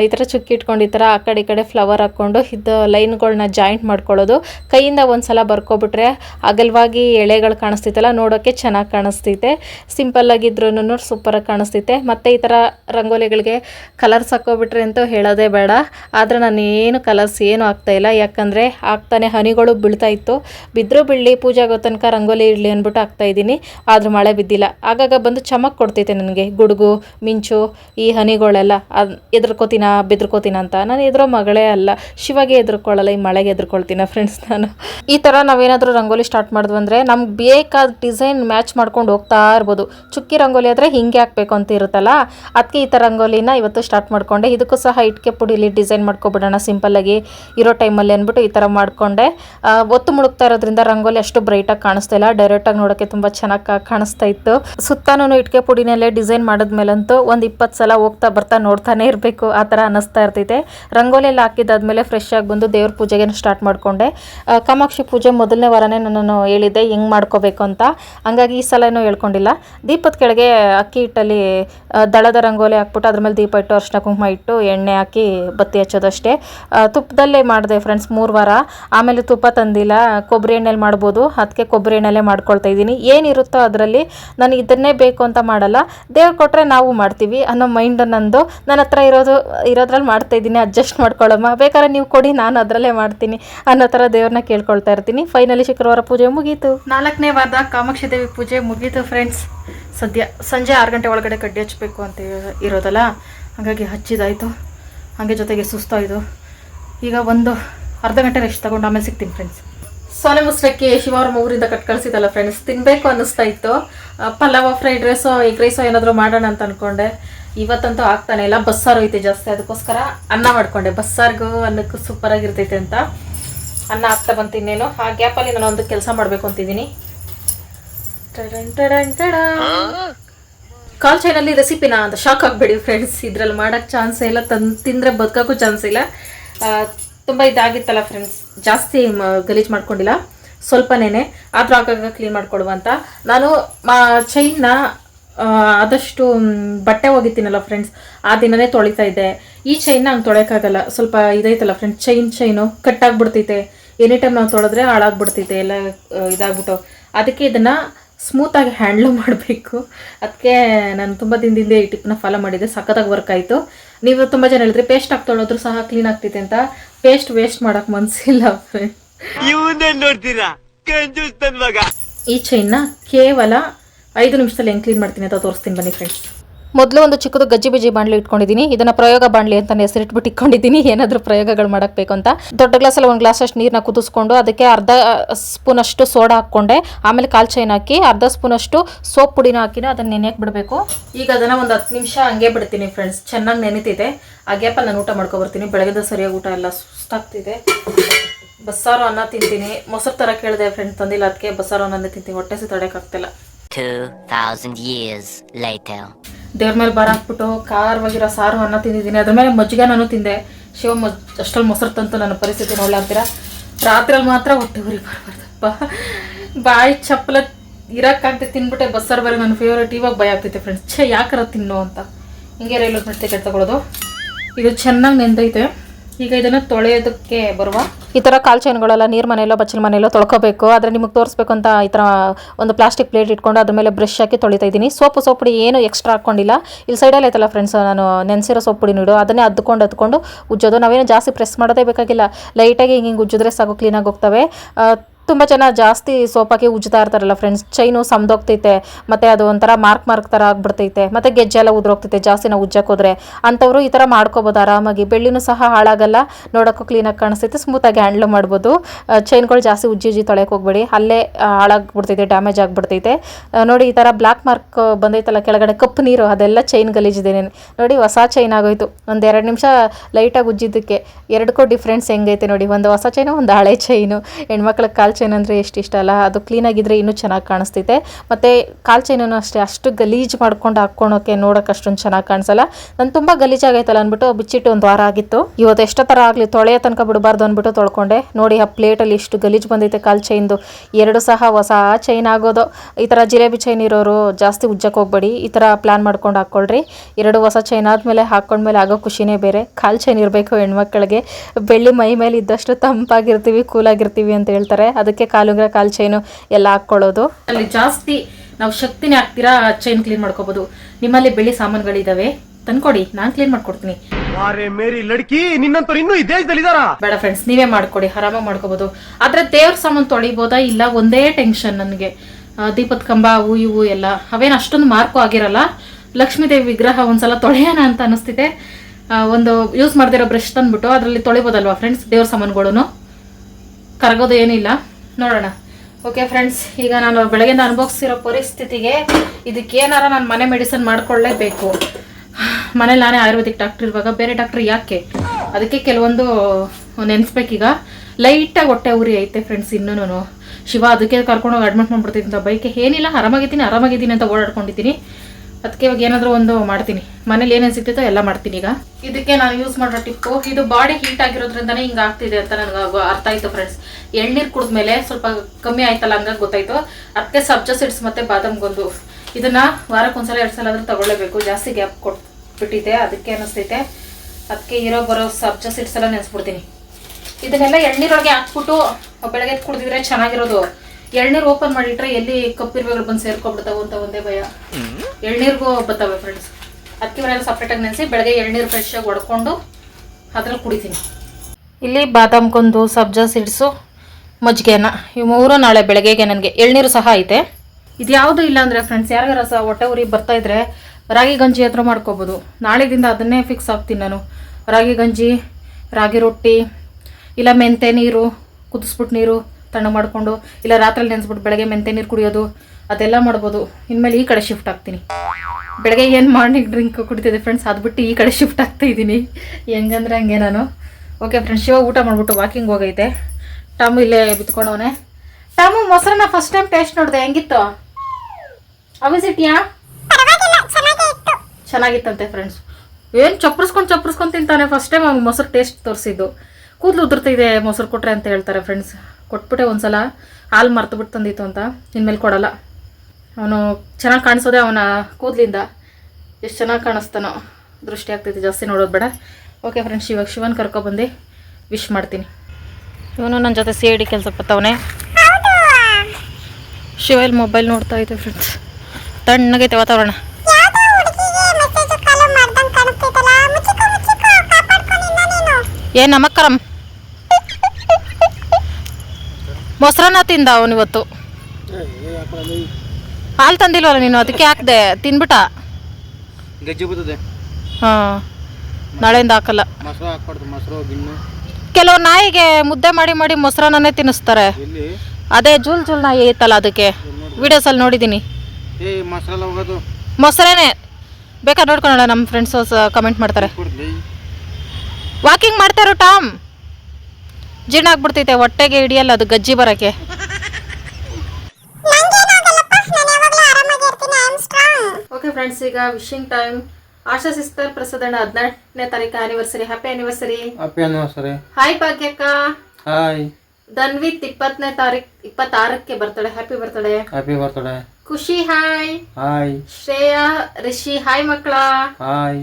ಈ ಥರ ಚುಕ್ಕಿ ಇಟ್ಕೊಂಡು ಈ ಥರ ಆ ಕಡೆ ಈ ಕಡೆ ಫ್ಲವರ್ ಹಾಕ್ಕೊಂಡು ಇದು ಲೈನ್ಗಳನ್ನ ಜಾಯಿಂಟ್ ಮಾಡ್ಕೊಳ್ಳೋದು. ಕೈಯಿಂದ ಒಂದು ಸಲ ಬರ್ಕೊಬಿಟ್ರೆ ಅಗಲವಾಗಿ ಎಳೆಗಳು ಕಾಣಿಸ್ತೈತಲ್ಲ ನೋಡೋಕ್ಕೆ ಚೆನ್ನಾಗಿ ಕಾಣಿಸ್ತೈತೆ ಸಿಂಪಲ್ ಆಗಿದ್ರೂ ಸೂಪರಾಗಿ ಕಾಣಿಸ್ತೈತೆ ಮತ್ತು ಈ ಥರ ರಂಗೋಲಿಗಳಿಗೆ ಕಲರ್ಸ್ ಹಾಕೋಬಿಟ್ರೆ ಅಂತೂ ಹೇಳೋದೇ ಬೇಡ. ಆದರೆ ನಾನು ಏನು ಕಲರ್ಸ್ ಏನು ಆಗ್ತಾ ಇಲ್ಲ. ಯಾಕಂದರೆ ಆಗ್ತಾನೆ ಹನಿಗಳು ಬೀಳ್ತಾ ಇತ್ತು. ಬಿದ್ದರೂ ಬೀಳಲಿ, ಪೂಜೆ ಆಗೋ ತನಕ ರಂಗೋಲಿ ಇರಲಿ ಅಂದ್ಬಿಟ್ಟು ಆಗ್ತಾ ಇದ್ದೀನಿ. ಆದರೂ ಮಳೆ ಬಿದ್ದಿಲ್ಲ. ಆಗಾಗ ಬಂದು ಚಮಕ್ ಕೊಡ್ತೈತೆ ನನಗೆ. ಗುಡುಗು, ಮಿಂಚು, ಈ ಹನಿಗಳೆಲ್ಲ. ಅದು ಎದ್ರಕೋತೀನ, ಬೆದ್ರಕೋತೀನ ಅಂತ. ನಾನು ಎದುರೋ ಮಗಳೇ ಅಲ್ಲ. ಶಿವಾಗೆ ಎದ್ರಕೊಳ್ಳಲ್ಲ, ಈ ಮಳೆಗೆ ಎದ್ರಕೊಳ್ತೀನ ಫ್ರೆಂಡ್ಸ್ ನಾನು. ಈ ಥರ ನಾವೇನಾದರೂ ರಂಗೋಲಿ ಸ್ಟಾರ್ಟ್ ಮಾಡಿದ್ವಿ ಅಂದರೆ ನಮ್ಗೆ ಬೇಕಾದ ಡಿಸೈನ್ ಮ್ಯಾಚ್ ಮಾಡ್ಕೊಂಡು ಹೋಗ್ತಾ ಇರ್ಬೋದು. ಚುಕ್ಕಿ ರಂಗೋಲಿ ಆದರೆ ಹಿಂಗೆ ಹಾಕ್ಬೇಕು ಅಂತ ಇರುತ್ತಲ್ಲ? ಅದಕ್ಕೆ ಈ ಥರ ರಂಗೋಲಿನ ಇವತ್ತು ಸ್ಟಾರ್ಟ್ ಮಾಡಿಕೊಂಡೆ. ಇದಕ್ಕೂ ಸಹ ಇಟ್ಕೆ ಪುಡಿಲಿ ಡಿಸೈನ್ ಮಾಡ್ಕೊಬಿಡೋಣ ಸಿಂಪಲ್ಲಾಗಿ ಇರೋ ಟೈಮಲ್ಲಿ ಅಂದ್ಬಿಟ್ಟು ಈ ಥರ ಮಾಡಿಕೊಂಡೆ. ಒತ್ತು ಮುಳುಗ್ತಾ ಇರೋದ್ರಿಂದ ರಂಗೋಲಿ ಅಷ್ಟು ಬ್ರೈಟಾಗಿ ಕಾಣಿಸ್ತಾ ಇಲ್ಲ. ಡೈರೆಕ್ಟಾಗಿ ನೋಡೋಕ್ಕೆ ತುಂಬ ಚೆನ್ನಾಗಿ ಕಾಣಿಸ್ತಾ ಇತ್ತು. ಸುತ್ತಾನು ಇಟ್ಕೆ ಪುಡಿನಲ್ಲೇ ಡಿಸೈನ್ ಮಾಡಿದ್ಮೇಲಂತೂ ಒಂದು ಇಪ್ಪತ್ತು ಸಲ ಹೋಗ್ತಾ ಬರ್ತಾ ನೋಡ್ತಾನೆ ಇರಬೇಕು. ಆ ಥರ ಅನ್ನಿಸ್ತಾ ಇರ್ತೈತೆ. ರಂಗೋಲಿ ಎಲ್ಲ ಹಾಕಿದ್ದಾದ್ಮೇಲೆ ಫ್ರೆಶ್ ಆಗಿ ಬಂದು ದೇವ್ರ ಪೂಜೆಗೆ ಸ್ಟಾರ್ಟ್ ಮಾಡಿಕೊಂಡೆ. ಕಾಮಾಕ್ಷಿ ಪೂಜೆ ಮೊದಲನೇ ವಾರನೇ ನಾನು ಹೇಳಿದ್ದೆ, ಹೆಂಗೆ ಮಾಡ್ಕೋಬೇಕು ಅಂತ. ಹಂಗಾಗಿ ಈ ಸಲ ಏನೂ ಹೇಳ್ಕೊಂಡಿಲ್ಲ. ದೀಪದ ಕೆಳಗೆ ಅಕ್ಕಿ ಹಿಟ್ಟಲ್ಲಿ ದಳದ ರಂಗೋಲಿ ಹಾಕ್ಬಿಟ್ಟು ಅದ್ರ ಮೇಲೆ ದೀಪ ಇಟ್ಟು ಅರ್ಶಿನ ಕುಂಕುಮ ಇಟ್ಟು ಎಣ್ಣೆ ಹಾಕಿ ಬತ್ತಿ ಹಚ್ಚೋದಷ್ಟೇ ತುಪ್ಪದಲ್ಲೇ ಮಾಡಿದೆ ಫ್ರೆಂಡ್ಸ್ ಮೂರು ವಾರ. ಆಮೇಲೆ ತುಪ್ಪ ತಂದಿಲ್ಲ ಕೊಬ್ಬರಿ ಎಣ್ಣೆಲಿ ಮಾಡ್ಬೋದು. ಅದಕ್ಕೆ ಕೊಬ್ಬರಿ ಎಣ್ಣೆಲೇ ಮಾಡ್ಕೊಳ್ತಾ ಇದ್ದೀನಿ. ಏನಿರುತ್ತೋ ಅದರಲ್ಲಿ ನಾನು ಇದನ್ನೇ ಬೇಕು ಅಂತ ಮಾಡಲ್ಲ. ದೇವ್ರು ಕೊಟ್ಟರೆ ನಾವು ಮಾಡ್ತೀವಿ ಅನ್ನೋ ಮೈಂಡ್ ನಂದು. ನನ್ನ ಹತ್ರ ಇರೋದು, ಇರೋದ್ರಲ್ಲಿ ಮಾಡ್ತಾ ಇದ್ದೀನಿ. ಅಡ್ಜಸ್ಟ್ ಮಾಡ್ಕೊಳ್ಳಮ್ಮ. ಬೇಕಾದ್ರೆ ನೀವು ಕೊಡಿ, ನಾನು ಅದರಲ್ಲೇ ಮಾಡ್ತೀನಿ ಅನ್ನೋ ಥರ ದೇವ್ರನ್ನ ಕೇಳ್ಕೊಳ್ತಾ ಇರ್ತೀನಿ. ಫೈನಲಿ ಶುಕ್ರವಾರ ಪೂಜೆ ಮುಗೀತು. ನಾಲ್ಕನೇ ವಾರದ ಕಾಮಾಕ್ಷಿ ದೇವಿ ಪೂಜೆ ಮುಗೀತು ಫ್ರೆಂಡ್ಸ್ ಸದ್ಯ, ಸಂಜೆ ಆರು ಗಂಟೆ ಒಳಗಡೆ ಕಡ್ಡಿ ಹಚ್ಚಬೇಕು ಅಂತ ಇರೋದಲ್ಲ? ಹಾಗಾಗಿ ಹಚ್ಚಿದಾಯಿತು. ಹಾಗೆ ಜೊತೆಗೆ ಸುಸ್ತಾಯಿತು. ಈಗ ಒಂದು ಅರ್ಧ ಗಂಟೆ ರೆಸ್ಟ್ ತಗೊಂಡು ಆಮೇಲೆ ಸಿಗ್ತೀನಿ ಫ್ರೆಂಡ್ಸ್ ಸೋನೆ ಶಿವ ಶಿವವರ್ಮ ಮೂರಿಂದ ಕಟ್ ಕಳಿಸಿದಲ್ಲ ಫ್ರೆಂಡ್ಸ್ ತಿನ್ನಬೇಕು ಅನ್ನಿಸ್ತಾ ಇತ್ತು. ಪಲಾವ್ ಫ್ರೈಡ್ ರೈಸೋ ಎಗ್ ರೈಸೋ ಏನಾದರೂ ಮಾಡೋಣ ಅಂತ ಅಂದ್ಕೊಂಡೆ ಇವತ್ತಂತೂ ಆಗ್ತಾನೆ ಇಲ್ಲ, ಬಸ್ಸಾರು ಐತೆ ಜಾಸ್ತಿ. ಅದಕ್ಕೋಸ್ಕರ ಅನ್ನ ಮಾಡ್ಕೊಂಡೆ. ಬಸ್ಸಾರಿಗೂ ಅನ್ನಕ್ಕೂ ಸೂಪರಾಗಿರ್ತೈತೆ ಅಂತ. ಅನ್ನ ಆಗ್ತಾ ಬಂತಿನ್ನೇನು ಆ ಗ್ಯಾಪಲ್ಲಿ ನಾನು ಒಂದು ಕೆಲಸ ಮಾಡಬೇಕು ಅಂತಿದ್ದೀನಿ. ಕಾಲ್ ಚೈನಲ್ಲಿ ರೆಸಿಪಿನ ಅಂತ ಶಾಕ್ ಆಗಬೇಡಿ ಫ್ರೆಂಡ್ಸ್ ಇದ್ರಲ್ಲಿ ಮಾಡೋಕ್ಕೆ ಚಾನ್ಸ್ ಇಲ್ಲ, ತಂದು ತಿಂದರೆ ಬದುಕೋಕ್ಕೂ ಚಾನ್ಸ್ ಇಲ್ಲ. ತುಂಬ ಇದಾಗಿತ್ತಲ್ಲ ಫ್ರೆಂಡ್ಸ್ ಜಾಸ್ತಿ ಗಲೀಜು ಮಾಡ್ಕೊಂಡಿಲ್ಲ. ಸ್ವಲ್ಪನೇ ಆದರೂ ಆಗಾಗ ಕ್ಲೀನ್ ಮಾಡ್ಕೊಡುವಂತ ನಾನು ಮಾ ಚೈನ್ನ ಆದಷ್ಟು ಬಟ್ಟೆ ಹೋಗಿತ್ತೀನಲ್ಲ ಫ್ರೆಂಡ್ಸ್ ಆ ದಿನನೇ ತೊಳಿತಾ ಇದ್ದೆ. ಈ ಚೈನ್ನ ಹಂಗೆ ತೊಳೆಯೋಕ್ಕಾಗಲ್ಲ. ಸ್ವಲ್ಪ ಇದೈತಲ್ಲ ಫ್ರೆಂಡ್ಸ್ ಚೈನ್ ಚೈನು ಕಟ್ಟಾಗ್ಬಿಡ್ತೈತೆ. ಎನಿ ಟೈಮ್ ನಾವು ತೊಳೆದ್ರೆ ಹಾಳಾಗ್ಬಿಡ್ತೈತೆ, ಎಲ್ಲ ಇದಾಗ್ಬಿಟ್ಟು. ಅದಕ್ಕೆ ಇದನ್ನು ಸ್ಮೂತಾಗಿ ಹ್ಯಾಂಡ್ಲ್ ಮಾಡಬೇಕು. ಅದಕ್ಕೆ ನಾನು ತುಂಬ ದಿನದಿಂದ ಈ ಟಿಪ್ನ ಫಾಲೋ ಮಾಡಿದ್ದೆ. ಸಖತ್ತಾಗಿ ವರ್ಕ್ ಆಯಿತು. ನೀವು ತುಂಬ ಜನ ಹೇಳಿದ್ರೆ ಪೇಸ್ಟ್ ಹಾಕಿ ತೊಳೋದ್ರು ಸಹ ಕ್ಲೀನ್ ಆಗ್ತಿದೆ ಅಂತ. ಪೇಸ್ಟ್ ವೇಸ್ಟ್ ಮಾಡೋಕ್ಕೆ ಮನಸ್ಸಿಲ್ಲ ಫ್ರೆಂಡ್ ಈ ಚೈನ್ನ ಕೇವಲ ಐದು ನಿಮಿಷದಲ್ಲಿ ಹೆಂಗೆ ಕ್ಲೀನ್ ಮಾಡ್ತೀನಿ ಅಂತ ತೋರಿಸ್ತೀನಿ ಬನ್ನಿ ಫ್ರೆಂಡ್ಸ್ ಮೊದಲು ಒಂದು ಚಿಕ್ಕದು ಗಜ್ಜಿ ಬಜ್ಜಿ ಬಾಣಲಿ ಇಟ್ಕೊಂಡಿದ್ದೀನಿ. ಇದನ್ನ ಪ್ರಯೋಗ ಬಾಣಲಿ ಅಂತ ಹೆಸರಿಟ್ಬಿಟ್ಟು ಇಟ್ಕೊಂಡಿದ್ದೀನಿ ಏನಾದರೂ ಪ್ರಯೋಗಗಳು ಮಾಡಬೇಕು ಬೇಕು ಅಂತ. ದೊಡ್ಡ ಗ್ಲಾಸಲ್ಲಿ ಒಂದು ಗ್ಲಾಸ್ ಅಷ್ಟು ನೀರನ್ನ ಕುದಿಸ್ಕೊಂಡು ಅದಕ್ಕೆ ಅರ್ಧ ಸ್ಪೂನ್ ಅಷ್ಟು ಸೋಡಾ ಹಾಕ್ಕೊಂಡೆ. ಆಮೇಲೆ ಕಾಲು ಚೈನ್ ಹಾಕಿ ಅರ್ಧ ಸ್ಪೂನ್ ಅಷ್ಟು ಸೋಪ್ ಪುಡಿನ ಹಾಕಿನ ಅದನ್ನ ನೆನೆಯಕ್ಕೆ ಬಿಡಬೇಕು. ಈಗ ಅದನ್ನ ಒಂದು ಹತ್ತು ನಿಮಿಷ ಹಂಗೆ ಬಿಡ್ತೀನಿ ಫ್ರೆಂಡ್ಸ್ ಚೆನ್ನಾಗಿ ನೆನೆತಿದೆ. ಆ ನಾನು ಊಟ ಮಾಡ್ಕೊಬರ್ತೀನಿ ಬೆಳಗ್ಗೆ ಸರಿಯಾಗಿ ಊಟ ಎಲ್ಲ ಸುಸ್ತಾಗ್ತಿದೆ. ಬಸ್ಸಾರು ಅನ್ನ ತಿಂತೀನಿ. ಮೊಸರು ತರ ಕೇಳಿದೆ ಫ್ರೆಂಡ್ ತಂದಿಲ್ಲ. ಅದಕ್ಕೆ ಬಸ್ಸಾರು ಅನ್ನ ತಿಂತೀನಿ. ಹೊಟ್ಟೆ ಸಿ ತಡೆಯೋಕ್ಕಾಗ್ತಿಲ್ಲ 2,000 years later. ದೇವ್ರ ಮೇಲೆ ಬರ ಹಾಕ್ಬಿಟ್ಟು ಖಾರವಾಗಿರೋ ಸಾರು ಅನ್ನ ತಿಂದಿದ್ದೀನಿ. ಅದ್ರ ಮೇಲೆ ಮಜ್ಜಿಗೆ ನಾನು ತಿಂದೆ. ಶಿವ ಮಜ್ ಅಷ್ಟಲ್ಲಿ ಮೊಸರು ತಂತು ನನ್ನ ಪರಿಸ್ಥಿತಿ ನೋಡ್ಲಾಗ್ತೀರಾ ರಾತ್ರಿಯಲ್ಲಿ ಮಾತ್ರ ಹೊಟ್ಟೆ ಉರಿ ಬರಬಾರ್ದಪ್ಪ. ಬಾಯಿ ಚಪ್ಪಲ ಇರೋಕ್ಕಾಗ್ತಿ ತಿನ್ಬಿಟ್ಟೆ ಬಸ್ಸಾರು ಬೇರೆ ನನ್ನ ಫೇವ್ರೇಟ್ ಇವಾಗ ಭಯ ಆಗ್ತೈತೆ ಫ್ರೆಂಡ್ಸ್ ಛೇ, ಯಾಕಾರ ತಿನ್ನು ಅಂತ. ಹಿಂಗೆ ರೈಲ್ವೆ ಕೆಟ್ಟ ತಗೊಳ್ಳೋದು ಇದು ಚೆನ್ನಾಗಿ ನೆಂದೈತೆ. ಈಗ ಇದನ್ನು ತೊಳೆಯೋದಕ್ಕೆ ಬರುವ ಈ ತರ ಕಾಲ್ ಚೈನ್ಗಳೆಲ್ಲ ನೀರ್ ಮನೆಯಲ್ಲೋ, ಬಚ್ಚಲ ಮನೆಯಲ್ಲೋ ತೊಳ್ಕೋಬೇಕು. ಆದ್ರೆ ನಿಮಗೆ ತೋರಿಸ್ಬೇಕು ಅಂತ ಈ ತರ ಒಂದು ಪ್ಲಾಸ್ಟಿಕ್ ಪ್ಲೇಟ್ ಇಟ್ಕೊಂಡು ಅದ್ರ ಮೇಲೆ ಬ್ರಷ್ ಹಾಕಿ ತೊಳಿತಾ ಇದ್ದೀನಿ. ಸೋಪು ಸೋಪ್ ಪುಡಿ ಏನು ಎಕ್ಸ್ಟ್ರಾ ಹಾಕೊಂಡಿಲ್ಲ. ಇಲ್ಲಿ ಸೈಡಲ್ಲಿ ಐತಲ್ಲ ಫ್ರೆಂಡ್ಸ್ ನಾನು ನೆನೆಸಿರೋ ಸೊಪ್ಪುಡಿ ನೀಡು. ಅದನ್ನೇ ಅದ್ಕೊಂಡು ಅದ್ಕೊಂಡು ಉಜ್ಜೋದು. ನಾವೇನು ಜಾಸ್ತಿ ಪ್ರೆಸ್ ಮಾಡೋದೇ ಬೇಕಾಗಿಲ್ಲ. ಲೈಟಾಗಿ ಹಿಂಗೆ ಹಿಂಗೆ ಉಜ್ಜಿದ್ರೆ ಸಾಕು ಕ್ಲೀನಾಗಿ ಹೋಗ್ತವೆ. ತುಂಬ ಜನ ಜಾಸ್ತಿ ಸೋಪಾಕಿ ಉಜ್ಜುತ್ತಾ ಇರ್ತಾರಲ್ಲ ಫ್ರೆಂಡ್ಸ್ ಚೈನು ಸಮದೋಗ್ತೈತೆ, ಮತ್ತು ಅದು ಒಂಥರ ಮಾರ್ಕ್ ಮಾರ್ಕ್ ಥರ ಆಗ್ಬಿಡ್ತೈತೆ, ಮತ್ತು ಗೆಜ್ಜೆ ಎಲ್ಲ ಉದ್ರೋಗ್ತೈತೆ, ಜಾಸ್ತಿ ನಾವು ಉಜ್ಜಕ್ಕೆ ಅಂಥವ್ರು ಈ ಥರ ಮಾಡ್ಕೋಬೋದು ಆರಾಮಾಗಿ. ಬೆಳ್ಳಿನೂ ಸಹ ಹಾಳಾಗಲ್ಲ. ನೋಡೋಕ್ಕೂ ಕ್ಲೀನಾಗಿ ಕಾಣಿಸ್ತೈತೆ. ಸ್ಮೂತಾಗಿ ಹ್ಯಾಂಡ್ಲ್ ಮಾಡ್ಬೋದು. ಚೈನ್ಗಳು ಜಾಸ್ತಿ ಉಜ್ಜಿ ಉಜ್ಜಿ ತೊಳೆಯಕ್ಕೆ ಹೋಗ್ಬೇಡಿ. ಅಲ್ಲೇ ಹಾಳಾಗ್ಬಿಡ್ತೈತೆ ಡ್ಯಾಮೇಜ್ ಆಗಿಬಿಡ್ತೈತೆ. ನೋಡಿ ಈ ಥರ ಬ್ಲ್ಯಾಕ್ ಮಾರ್ಕ್ ಬಂದೈತಲ್ಲ, ಕೆಳಗಡೆ ಕಪ್ಪು ನೀರು, ಅದೆಲ್ಲ ಚೈನ್ ಗಲೀಜಿದೆ ನೋಡಿ ಹೊಸ ಚೈನ್ ಆಗೋಯ್ತು. ಒಂದು ಎರಡು ನಿಮಿಷ ಲೈಟಾಗಿ ಉಜ್ಜಿದ್ದಕ್ಕೆ ಎರಡಕ್ಕೂ ಡಿಫ್ರೆನ್ಸ್ ಹೆಂಗೈತೆ ನೋಡಿ. ಒಂದು ಹೊಸ ಚೈನು ಒಂದು ಹಳೆ ಚೈನು ಹೆಣ್ಮಕ್ಳಿಗೆ ಕಾಲ್ ಚೈನ್ ಅಂದರೆ ಎಷ್ಟು ಇಷ್ಟ ಅಲ್ಲ? ಅದು ಕ್ಲೀನಾಗಿದ್ದರೆ ಇನ್ನೂ ಚೆನ್ನಾಗಿ ಕಾಣಿಸ್ತೈತೆ ಮತ್ತು ಕಾಲು ಚೈನೂ ಅಷ್ಟೇ, ಅಷ್ಟು ಗಲೀಜು ಮಾಡ್ಕೊಂಡು ಹಾಕ್ಕೊಳೋಕ್ಕೆ ನೋಡೋಕೆ ಅಷ್ಟೊಂದು ಚೆನ್ನಾಗಿ ಕಾಣಿಸಲ್ಲ. ನಾನು ತುಂಬ ಗಲೀಜಾಗೈತಲ್ಲ ಅಂದ್ಬಿಟ್ಟು ಬಿಚ್ಚಿಟ್ಟು ಒಂದು ವಾರ ಆಗಿತ್ತು. ಇವತ್ತು ಎಷ್ಟೋ ಥರ ಆಗಲಿ, ತೊಳೆಯೋ ತನಕ ಬಿಡಬಾರ್ದು ಅಂದ್ಬಿಟ್ಟು ತೊಳ್ಕೊಂಡೆ. ನೋಡಿ, ಆ ಪ್ಲೇಟಲ್ಲಿ ಇಷ್ಟು ಗಲೀಜು ಬಂದೈತೆ ಕಾಲು ಚೈನ್ದು ಎರಡು ಸಹ ಹೊಸ ಚೈನ್ ಆಗೋದು. ಈ ಥರ ಜಿಲೇಬಿ ಚೈನ್ ಇರೋರು ಜಾಸ್ತಿ ಉಜ್ಜಕ್ಕೆ ಹೋಗ್ಬೇಡಿ. ಈ ಥರ ಪ್ಲ್ಯಾನ್ ಮಾಡ್ಕೊಂಡು ಹಾಕ್ಕೊಳ್ರಿ. ಎರಡು ಹೊಸ ಚೈನ್ ಆದಮೇಲೆ ಹಾಕ್ಕೊಂಡ್ಮೇಲೆ ಆಗೋ ಖುಷಿನೇ ಬೇರೆ. ಕಾಲು ಚೈನ್ ಇರಬೇಕು ಹೆಣ್ಮಕ್ಳಿಗೆ. ಬೆಳ್ಳಿ ಮೈ ಮೇಲೆ ಇದ್ದಷ್ಟು ತಂಪಾಗಿರ್ತೀವಿ, ಕೂಲಾಗಿರ್ತೀವಿ ಅಂತ ಹೇಳ್ತಾರೆ. ಅದಕ್ಕೆ ಕಾಲುಂಗ್ರ ಕಾಲು ಚೈನು ಎಲ್ಲ ಹಾಕ್ಕೊಳ್ಳೋದು. ಅಲ್ಲಿ ಜಾಸ್ತಿ ನಾವು ಶಕ್ತಿನೇ ಹಾಕ್ತೀರಾ ಚೈನ್ ಕ್ಲೀನ್ ಮಾಡ್ಕೋಬಹುದು ನಿಮ್ಮಲ್ಲಿ ಬೆಳ್ಳಿ ಸಾಮಾನುಗಳಿದಾವೆ ತಂದ್ಕೊಡಿ ನಾನ್ ಕ್ಲೀನ್ ಮಾಡ್ಕೊಡ್ತೀನಿ. ವಾರೆ ಮೇರಿ ಲಡ್ಕಿ ನಿನ್ನಂತವ್ರು ಇನ್ನೂ ಈ ದೇಶದಲ್ಲಿ ಇದಾರ ಬೇಡ ಫ್ರೆಂಡ್ಸ್ ನೀವೇ ಮಾಡ್ಕೊಡಿ ಆರಾಮಾಗಿ ಮಾಡ್ಕೋಬಹುದು ಆದ್ರೆ ದೇವ್ರ ಸಾಮಾನು ತೊಳಿಬೋದಾ ಇಲ್ಲ ಒಂದೇ ಟೆನ್ಷನ್ ನನಗೆ? ದೀಪದ ಕಂಬ ಹೂ ಇವು ಎಲ್ಲ. ಅವೇನು ಅಷ್ಟೊಂದು ಮಾರ್ಕು ಆಗಿರಲ್ಲ? ಲಕ್ಷ್ಮೀದೇವಿ ವಿಗ್ರಹ ಒಂದ್ಸಲ ತೊಳೆಯೋಣ ಅಂತ ಅನಿಸ್ತಿದೆ. ಆ, ಒಂದು ಯೂಸ್ ಮಾಡ್ದಿರೋ ಬ್ರಷ್ ತಂದ್ಬಿಟ್ಟು ಅದರಲ್ಲಿ ತೊಳಿಬೋದಲ್ವಾ ಫ್ರೆಂಡ್ಸ್ ದೇವ್ರ ಸಾಮಾನುಗಳು ಕರಗೋದು ಏನಿಲ್ಲ. ನೋಡೋಣ. ಓಕೆ ಫ್ರೆಂಡ್ಸ್ ಈಗ ನಾನು ಬೆಳಗ್ಗೆಯಿಂದ ಅನುಭವಿಸಿರೋ ಪರಿಸ್ಥಿತಿಗೆ ಇದಕ್ಕೆ ಏನಾರ ನಾನು ಮನೆ ಮೆಡಿಸನ್ ಮಾಡ್ಕೊಳ್ಳೇಬೇಕು. ಮನೇಲಿ ನಾನೇ ಆಯುರ್ವೇದಿಕ್ ಡಾಕ್ಟರ್ ಇರುವಾಗ ಬೇರೆ ಡಾಕ್ಟರ್ ಯಾಕೆ? ಅದಕ್ಕೆ ಕೆಲವೊಂದು ನೆನೆಸ್ಬೇಕೀಗ ಲೈಟಾಗಿ ಹೊಟ್ಟೆ ಉರಿ ಐತೆ ಫ್ರೆಂಡ್ಸ್ ಇನ್ನೂ ಶಿವ ಅದಕ್ಕೆ ಕರ್ಕೊಂಡೋಗಿ ಅಡ್ಮಿಟ್ ಮಾಡ್ಬಿಡ್ತೀನಿ ಅಂತ ಬೈಕೆ ಏನಿಲ್ಲ, ಆರಾಮಾಗಿದ್ದೀನಿ ಆರಾಮಾಗಿದ್ದೀನಿ ಅಂತ ಓಡಾಡ್ಕೊಂಡಿದ್ದೀನಿ. ಅದಕ್ಕೆ ಇವಾಗ ಏನಾದರೂ ಒಂದು ಮಾಡ್ತೀನಿ. ಮನೇಲಿ ಏನೇನು ಸಿಗ್ತೈತೋ ಎಲ್ಲ ಮಾಡ್ತೀನಿ ಈಗ. ಇದಕ್ಕೆ ನಾನು ಯೂಸ್ ಮಾಡೋ ಟಿಪ್ಪು ಇದು ಬಾಡಿ ಹೀಟ್ ಆಗಿರೋದ್ರಿಂದನೇ ಹಿಂಗೆ ಆಗ್ತಿದೆ ಅಂತ ನನಗೆ ಅರ್ಥ ಆಯ್ತು ಫ್ರೆಂಡ್ಸ್ ಎಳ್ನೀರು ಕುಡಿದ್ಮೇಲೆ ಸ್ವಲ್ಪ ಕಮ್ಮಿ ಆಯ್ತಲ್ಲ ಹಂಗಾಗಿ ಗೊತ್ತಾಯ್ತು. ಅದಕ್ಕೆ ಸಬ್ಜಾ ಸೀಡ್ಸ್ ಮತ್ತು ಬಾದಾಮ್ಗೊಂದು. ಇದನ್ನ ವಾರಕ್ಕೊಂದ್ಸಲ ಎರಡು ಸಲ ಆದರೂ ತಗೊಳ್ಳೇಬೇಕು. ಜಾಸ್ತಿ ಗ್ಯಾಪ್ ಕೊಟ್ಬಿಟ್ಟಿದೆ, ಅದಕ್ಕೆ ಅನಿಸ್ತೈತೆ. ಅದಕ್ಕೆ ಇರೋ ಬರೋ ಸಬ್ಜಾ ಸೀಡ್ಸ್ ಎಲ್ಲ ನೆನೆಸ್ಬಿಡ್ತೀನಿ. ಇದನ್ನೆಲ್ಲ ಎಳ್ನೀರೊಳಗೆ ಹಾಕ್ಬಿಟ್ಟು, ಬೆಳಗ್ಗೆ ಕುಡಿದಿದ್ರೆ ಚೆನ್ನಾಗಿರೋದು. ಎಳ್ನೀರು ಓಪನ್ ಮಾಡಿಟ್ರೆ ಎಲ್ಲಿ ಕಪ್ಪಿರುವೆಗಳು ಬಂದು ಸೇರ್ಕೊಬಿಡ್ತಾವೆ ಅಂತ ಒಂದೇ ಭಯ. ಎಳ್ನೀರ್ಗೂ ಬರ್ತವೆ ಫ್ರೆಂಡ್ಸ್ ಅದಕ್ಕೆ ಇವನ್ನೆಲ್ಲ ಸಪ್ರೇಟಾಗಿ ನೆನೆಸಿ ಬೆಳಗ್ಗೆ ಎಳ್ನೀರು ಫ್ರೆಶ್ ಆಗಿ ಒಡ್ಕೊಂಡು ಅದ್ರಲ್ಲಿ ಕುಡಿತೀನಿ. ಇಲ್ಲಿ ಬಾದಾಮ್ಗೊಂದು ಸಬ್ಜಾ ಸಿಡ್ಸು ಮಜ್ಜಿಗೆನ. ಇವು ಮೂರು ನಾಳೆ ಬೆಳಗ್ಗೆಗೆ ನನಗೆ ಎಳ್ನೀರು ಸಹ ಐತೆ. ಇದು ಯಾವುದೂ ಇಲ್ಲ ಅಂದರೆ ಫ್ರೆಂಡ್ಸ್ ಯಾರಿಗಾರ ಸಹ ಹೊಟ್ಟೆ ಬರ್ತಾ ಇದ್ರೆ ರಾಗಿ ಗಂಜಿ ಹತ್ರ ಮಾಡ್ಕೋಬೋದು. ನಾಳೆದಿಂದ ಅದನ್ನೇ ಫಿಕ್ಸ್ ಆಗ್ತೀನಿ ನಾನು. ರಾಗಿ ಗಂಜಿ, ರಾಗಿ ರೊಟ್ಟಿ, ಇಲ್ಲ ಮೆಂತೆ ನೀರು ಕುದಿಸ್ಬಿಟ್ಟು ನೀರು ತಣ್ಣಗೆ ಮಾಡಿಕೊಂಡು, ಇಲ್ಲ ರಾತ್ರಿ ನೆನೆಸ್ಬಿಟ್ಟು ಬೆಳಗ್ಗೆ ಮೆಂತೆ ನೀರು ಕುಡಿಯೋದು, ಅದೆಲ್ಲ ಮಾಡ್ಬೋದು. ಇನ್ಮೇಲೆ ಈ ಕಡೆ ಶಿಫ್ಟ್ ಆಗ್ತೀನಿ. ಬೆಳಗ್ಗೆ ಏನು ಮಾರ್ನಿಂಗ್ ಡ್ರಿಂಕ್ ಕುಡಿತಿದ್ದೆ ಫ್ರೆಂಡ್ಸ್ ಅದು ಈ ಕಡೆ ಶಿಫ್ಟ್ ಆಗ್ತಾ ಇದ್ದೀನಿ. ಹೆಂಗಂದ್ರೆ ಹಂಗೆ ನಾನು. ಓಕೆ ಫ್ರೆಂಡ್ಸ್ ಶಿವ ಊಟ ಮಾಡಿಬಿಟ್ಟು ವಾಕಿಂಗ್ ಹೋಗೈತೆ. ಟಾಮು ಇಲ್ಲೇ ಬಿತ್ಕೊಂಡವನೆ. ಟಾಮು, ಮೊಸರನ್ನ ಫಸ್ಟ್ ಟೈಮ್ ಟೇಸ್ಟ್ ನೋಡಿದೆ, ಹೆಂಗಿತ್ತು? ಅವಿಸಿಟ್ಯಾ? ಚೆನ್ನಾಗಿತ್ತಂತೆ ಫ್ರೆಂಡ್ಸ್ ಏನು ಚಪ್ಪರಿಸ್ಕೊಂಡು ಚಪ್ಪರಿಸ್ಕೊಂಡು ತಿಂತಾನೆ ಫಸ್ಟ್ ಟೈಮ್ ಅವ್ನು ಮೊಸರು ಟೇಸ್ಟ್ ತೋರಿಸಿದ್ದು. ಕೂದಲು ಉದುರ್ತಿದೆ ಮೊಸರು ಕೊಟ್ರೆ ಅಂತ ಹೇಳ್ತಾರೆ ಫ್ರೆಂಡ್ಸ್ ಕೊಟ್ಬಿಟ್ಟೆ ಒಂದ್ಸಲ, ಹಾಲು ಮರ್ತು ಬಿಟ್ಟು ತಂದಿತ್ತು ಅಂತ. ಇನ್ಮೇಲೆ ಕೊಡಲ್ಲ. ಅವನು ಚೆನ್ನಾಗಿ ಕಾಣಿಸೋದೆ ಅವನ ಕೂದಲಿಂದ. ಎಷ್ಟು ಚೆನ್ನಾಗಿ ಕಾಣಿಸ್ತಾನೋ. ದೃಷ್ಟಿ ಆಗ್ತೈತೆ ಜಾಸ್ತಿ ನೋಡೋದು ಬೇಡ. ಓಕೆ ಫ್ರೆಂಡ್ಸ್ ಇವಾಗ ಶಿವನ್ ಕರ್ಕೊಬಂದು ವಿಶ್ ಮಾಡ್ತೀನಿ. ಇವನು ನನ್ನ ಜೊತೆ ಸೇಡಿ ಕೆಲಸ ಬರ್ತಾವನೆ ಶಿವ ಇಲ್ಲಿ ಮೊಬೈಲ್ ನೋಡ್ತಾ ಇದ್ದೆ ಫ್ರೆಂಡ್ಸ್ ತಣ್ಣಗೈತೆ ವಾತಾವರಣ. ಏನು ಹುಡುಗಿಗೆ ಮೊಸರನ್ನ ತಿಂದ ಅವನು ಇವತ್ತು. ಹಾಲು ತಂದಿಲ್ವಲ್ಲ ನೀನು? ಅದಕ್ಕೆ ಹಾಕ್ದೆ. ತಿನ್ಬಿಟ? ಗಜ್ಜಿ ಬರ್ತದೆ ಹಾಂ. ನಾಳೆಯಿಂದ ಹಾಕಲ್ಲ. ಮೊಸರು ಹಾಕ್ಬಾರ್ದು ಮೊಸರು ಗಿಣ್ಣು. ಕೆಲವು ನಾಯಿಗೆ ಮುದ್ದೆ ಮಾಡಿ ಮಾಡಿ ಮೊಸರನ್ನೇ ತಿನ್ನಿಸ್ತಾರೆ. ಅದೇ ಜೂಲ್ ಜೂಲ್ ನಾಯಿ ಐತಲ್ಲ ಅದಕ್ಕೆ. ವಿಡಿಯೋಸಲ್ಲಿ ನೋಡಿದ್ದೀನಿ ಮೊಸರೇನೆ. ಬೇಕಾದ್ರೆ ನೋಡ್ಕೊಳೋಣ ನಮ್ಮ ಫ್ರೆಂಡ್ಸ್ ಕಮೆಂಟ್ ಮಾಡ್ತಾರೆ. ವಾಕಿಂಗ್ ಮಾಡ್ತಾರೋ ಟಾಮ್. ಜೀರ್ಣ ಆಗ್ಬಿಡ್ತೈತೆ ಹೊಟ್ಟೆಗೆ ಹಿಡಿಯಲ್ಲ ಅದು ಗಜ್ಜಿ ಬರೋಕ್ಕೆ ನಂಗೇನಾಗಲ್ಲಪ್ಪ ನಾನು ಯಾವಾಗಲೂ ಆರಾಮಾಗಿರ್ತೀನಿ I am strong okay friends ಈಗ ವಿಶಿಂಗ್ ಟೈಮ್ ಆಶಾ ಸಿಸ್ಟರ್ ಪ್ರಸಾದಣ್ಣ ಹದಿನೆಂಟನೇ ತಾರೀಕು anniversary happy anniversary happy anniversary hi ಭಾಗ್ಯಕ್ಕ. Hi Dhanvith ಇಪ್ಪತ್ತನೇ ತಾರೀಕು ಇಪ್ಪತ್ತಾರಕ್ಕೆ birthday happy birthday happy birthday Khushi hi hi Shreya Rishi hi ಮಕ್ಕಳ. ಹಾಯ್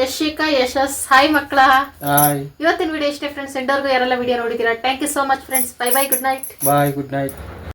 ಯಶಿಕಾ ಯಶಸ್. ಹಾಯ್ ಮಕ್ಕಳ. ಹಾಯ್ ಇವತ್ತಿನ ವಿಡಿಯೋ ಇಷ್ಟೇ ಫ್ರೆಂಡ್ಸ್ ಎಂಡರ್ಗೂ ಯಾರೆಲ್ಲ ವಿಡಿಯೋ ನೋಡಿದ್ದೀರಾ? Thank you so much friends bye bye good night bye good night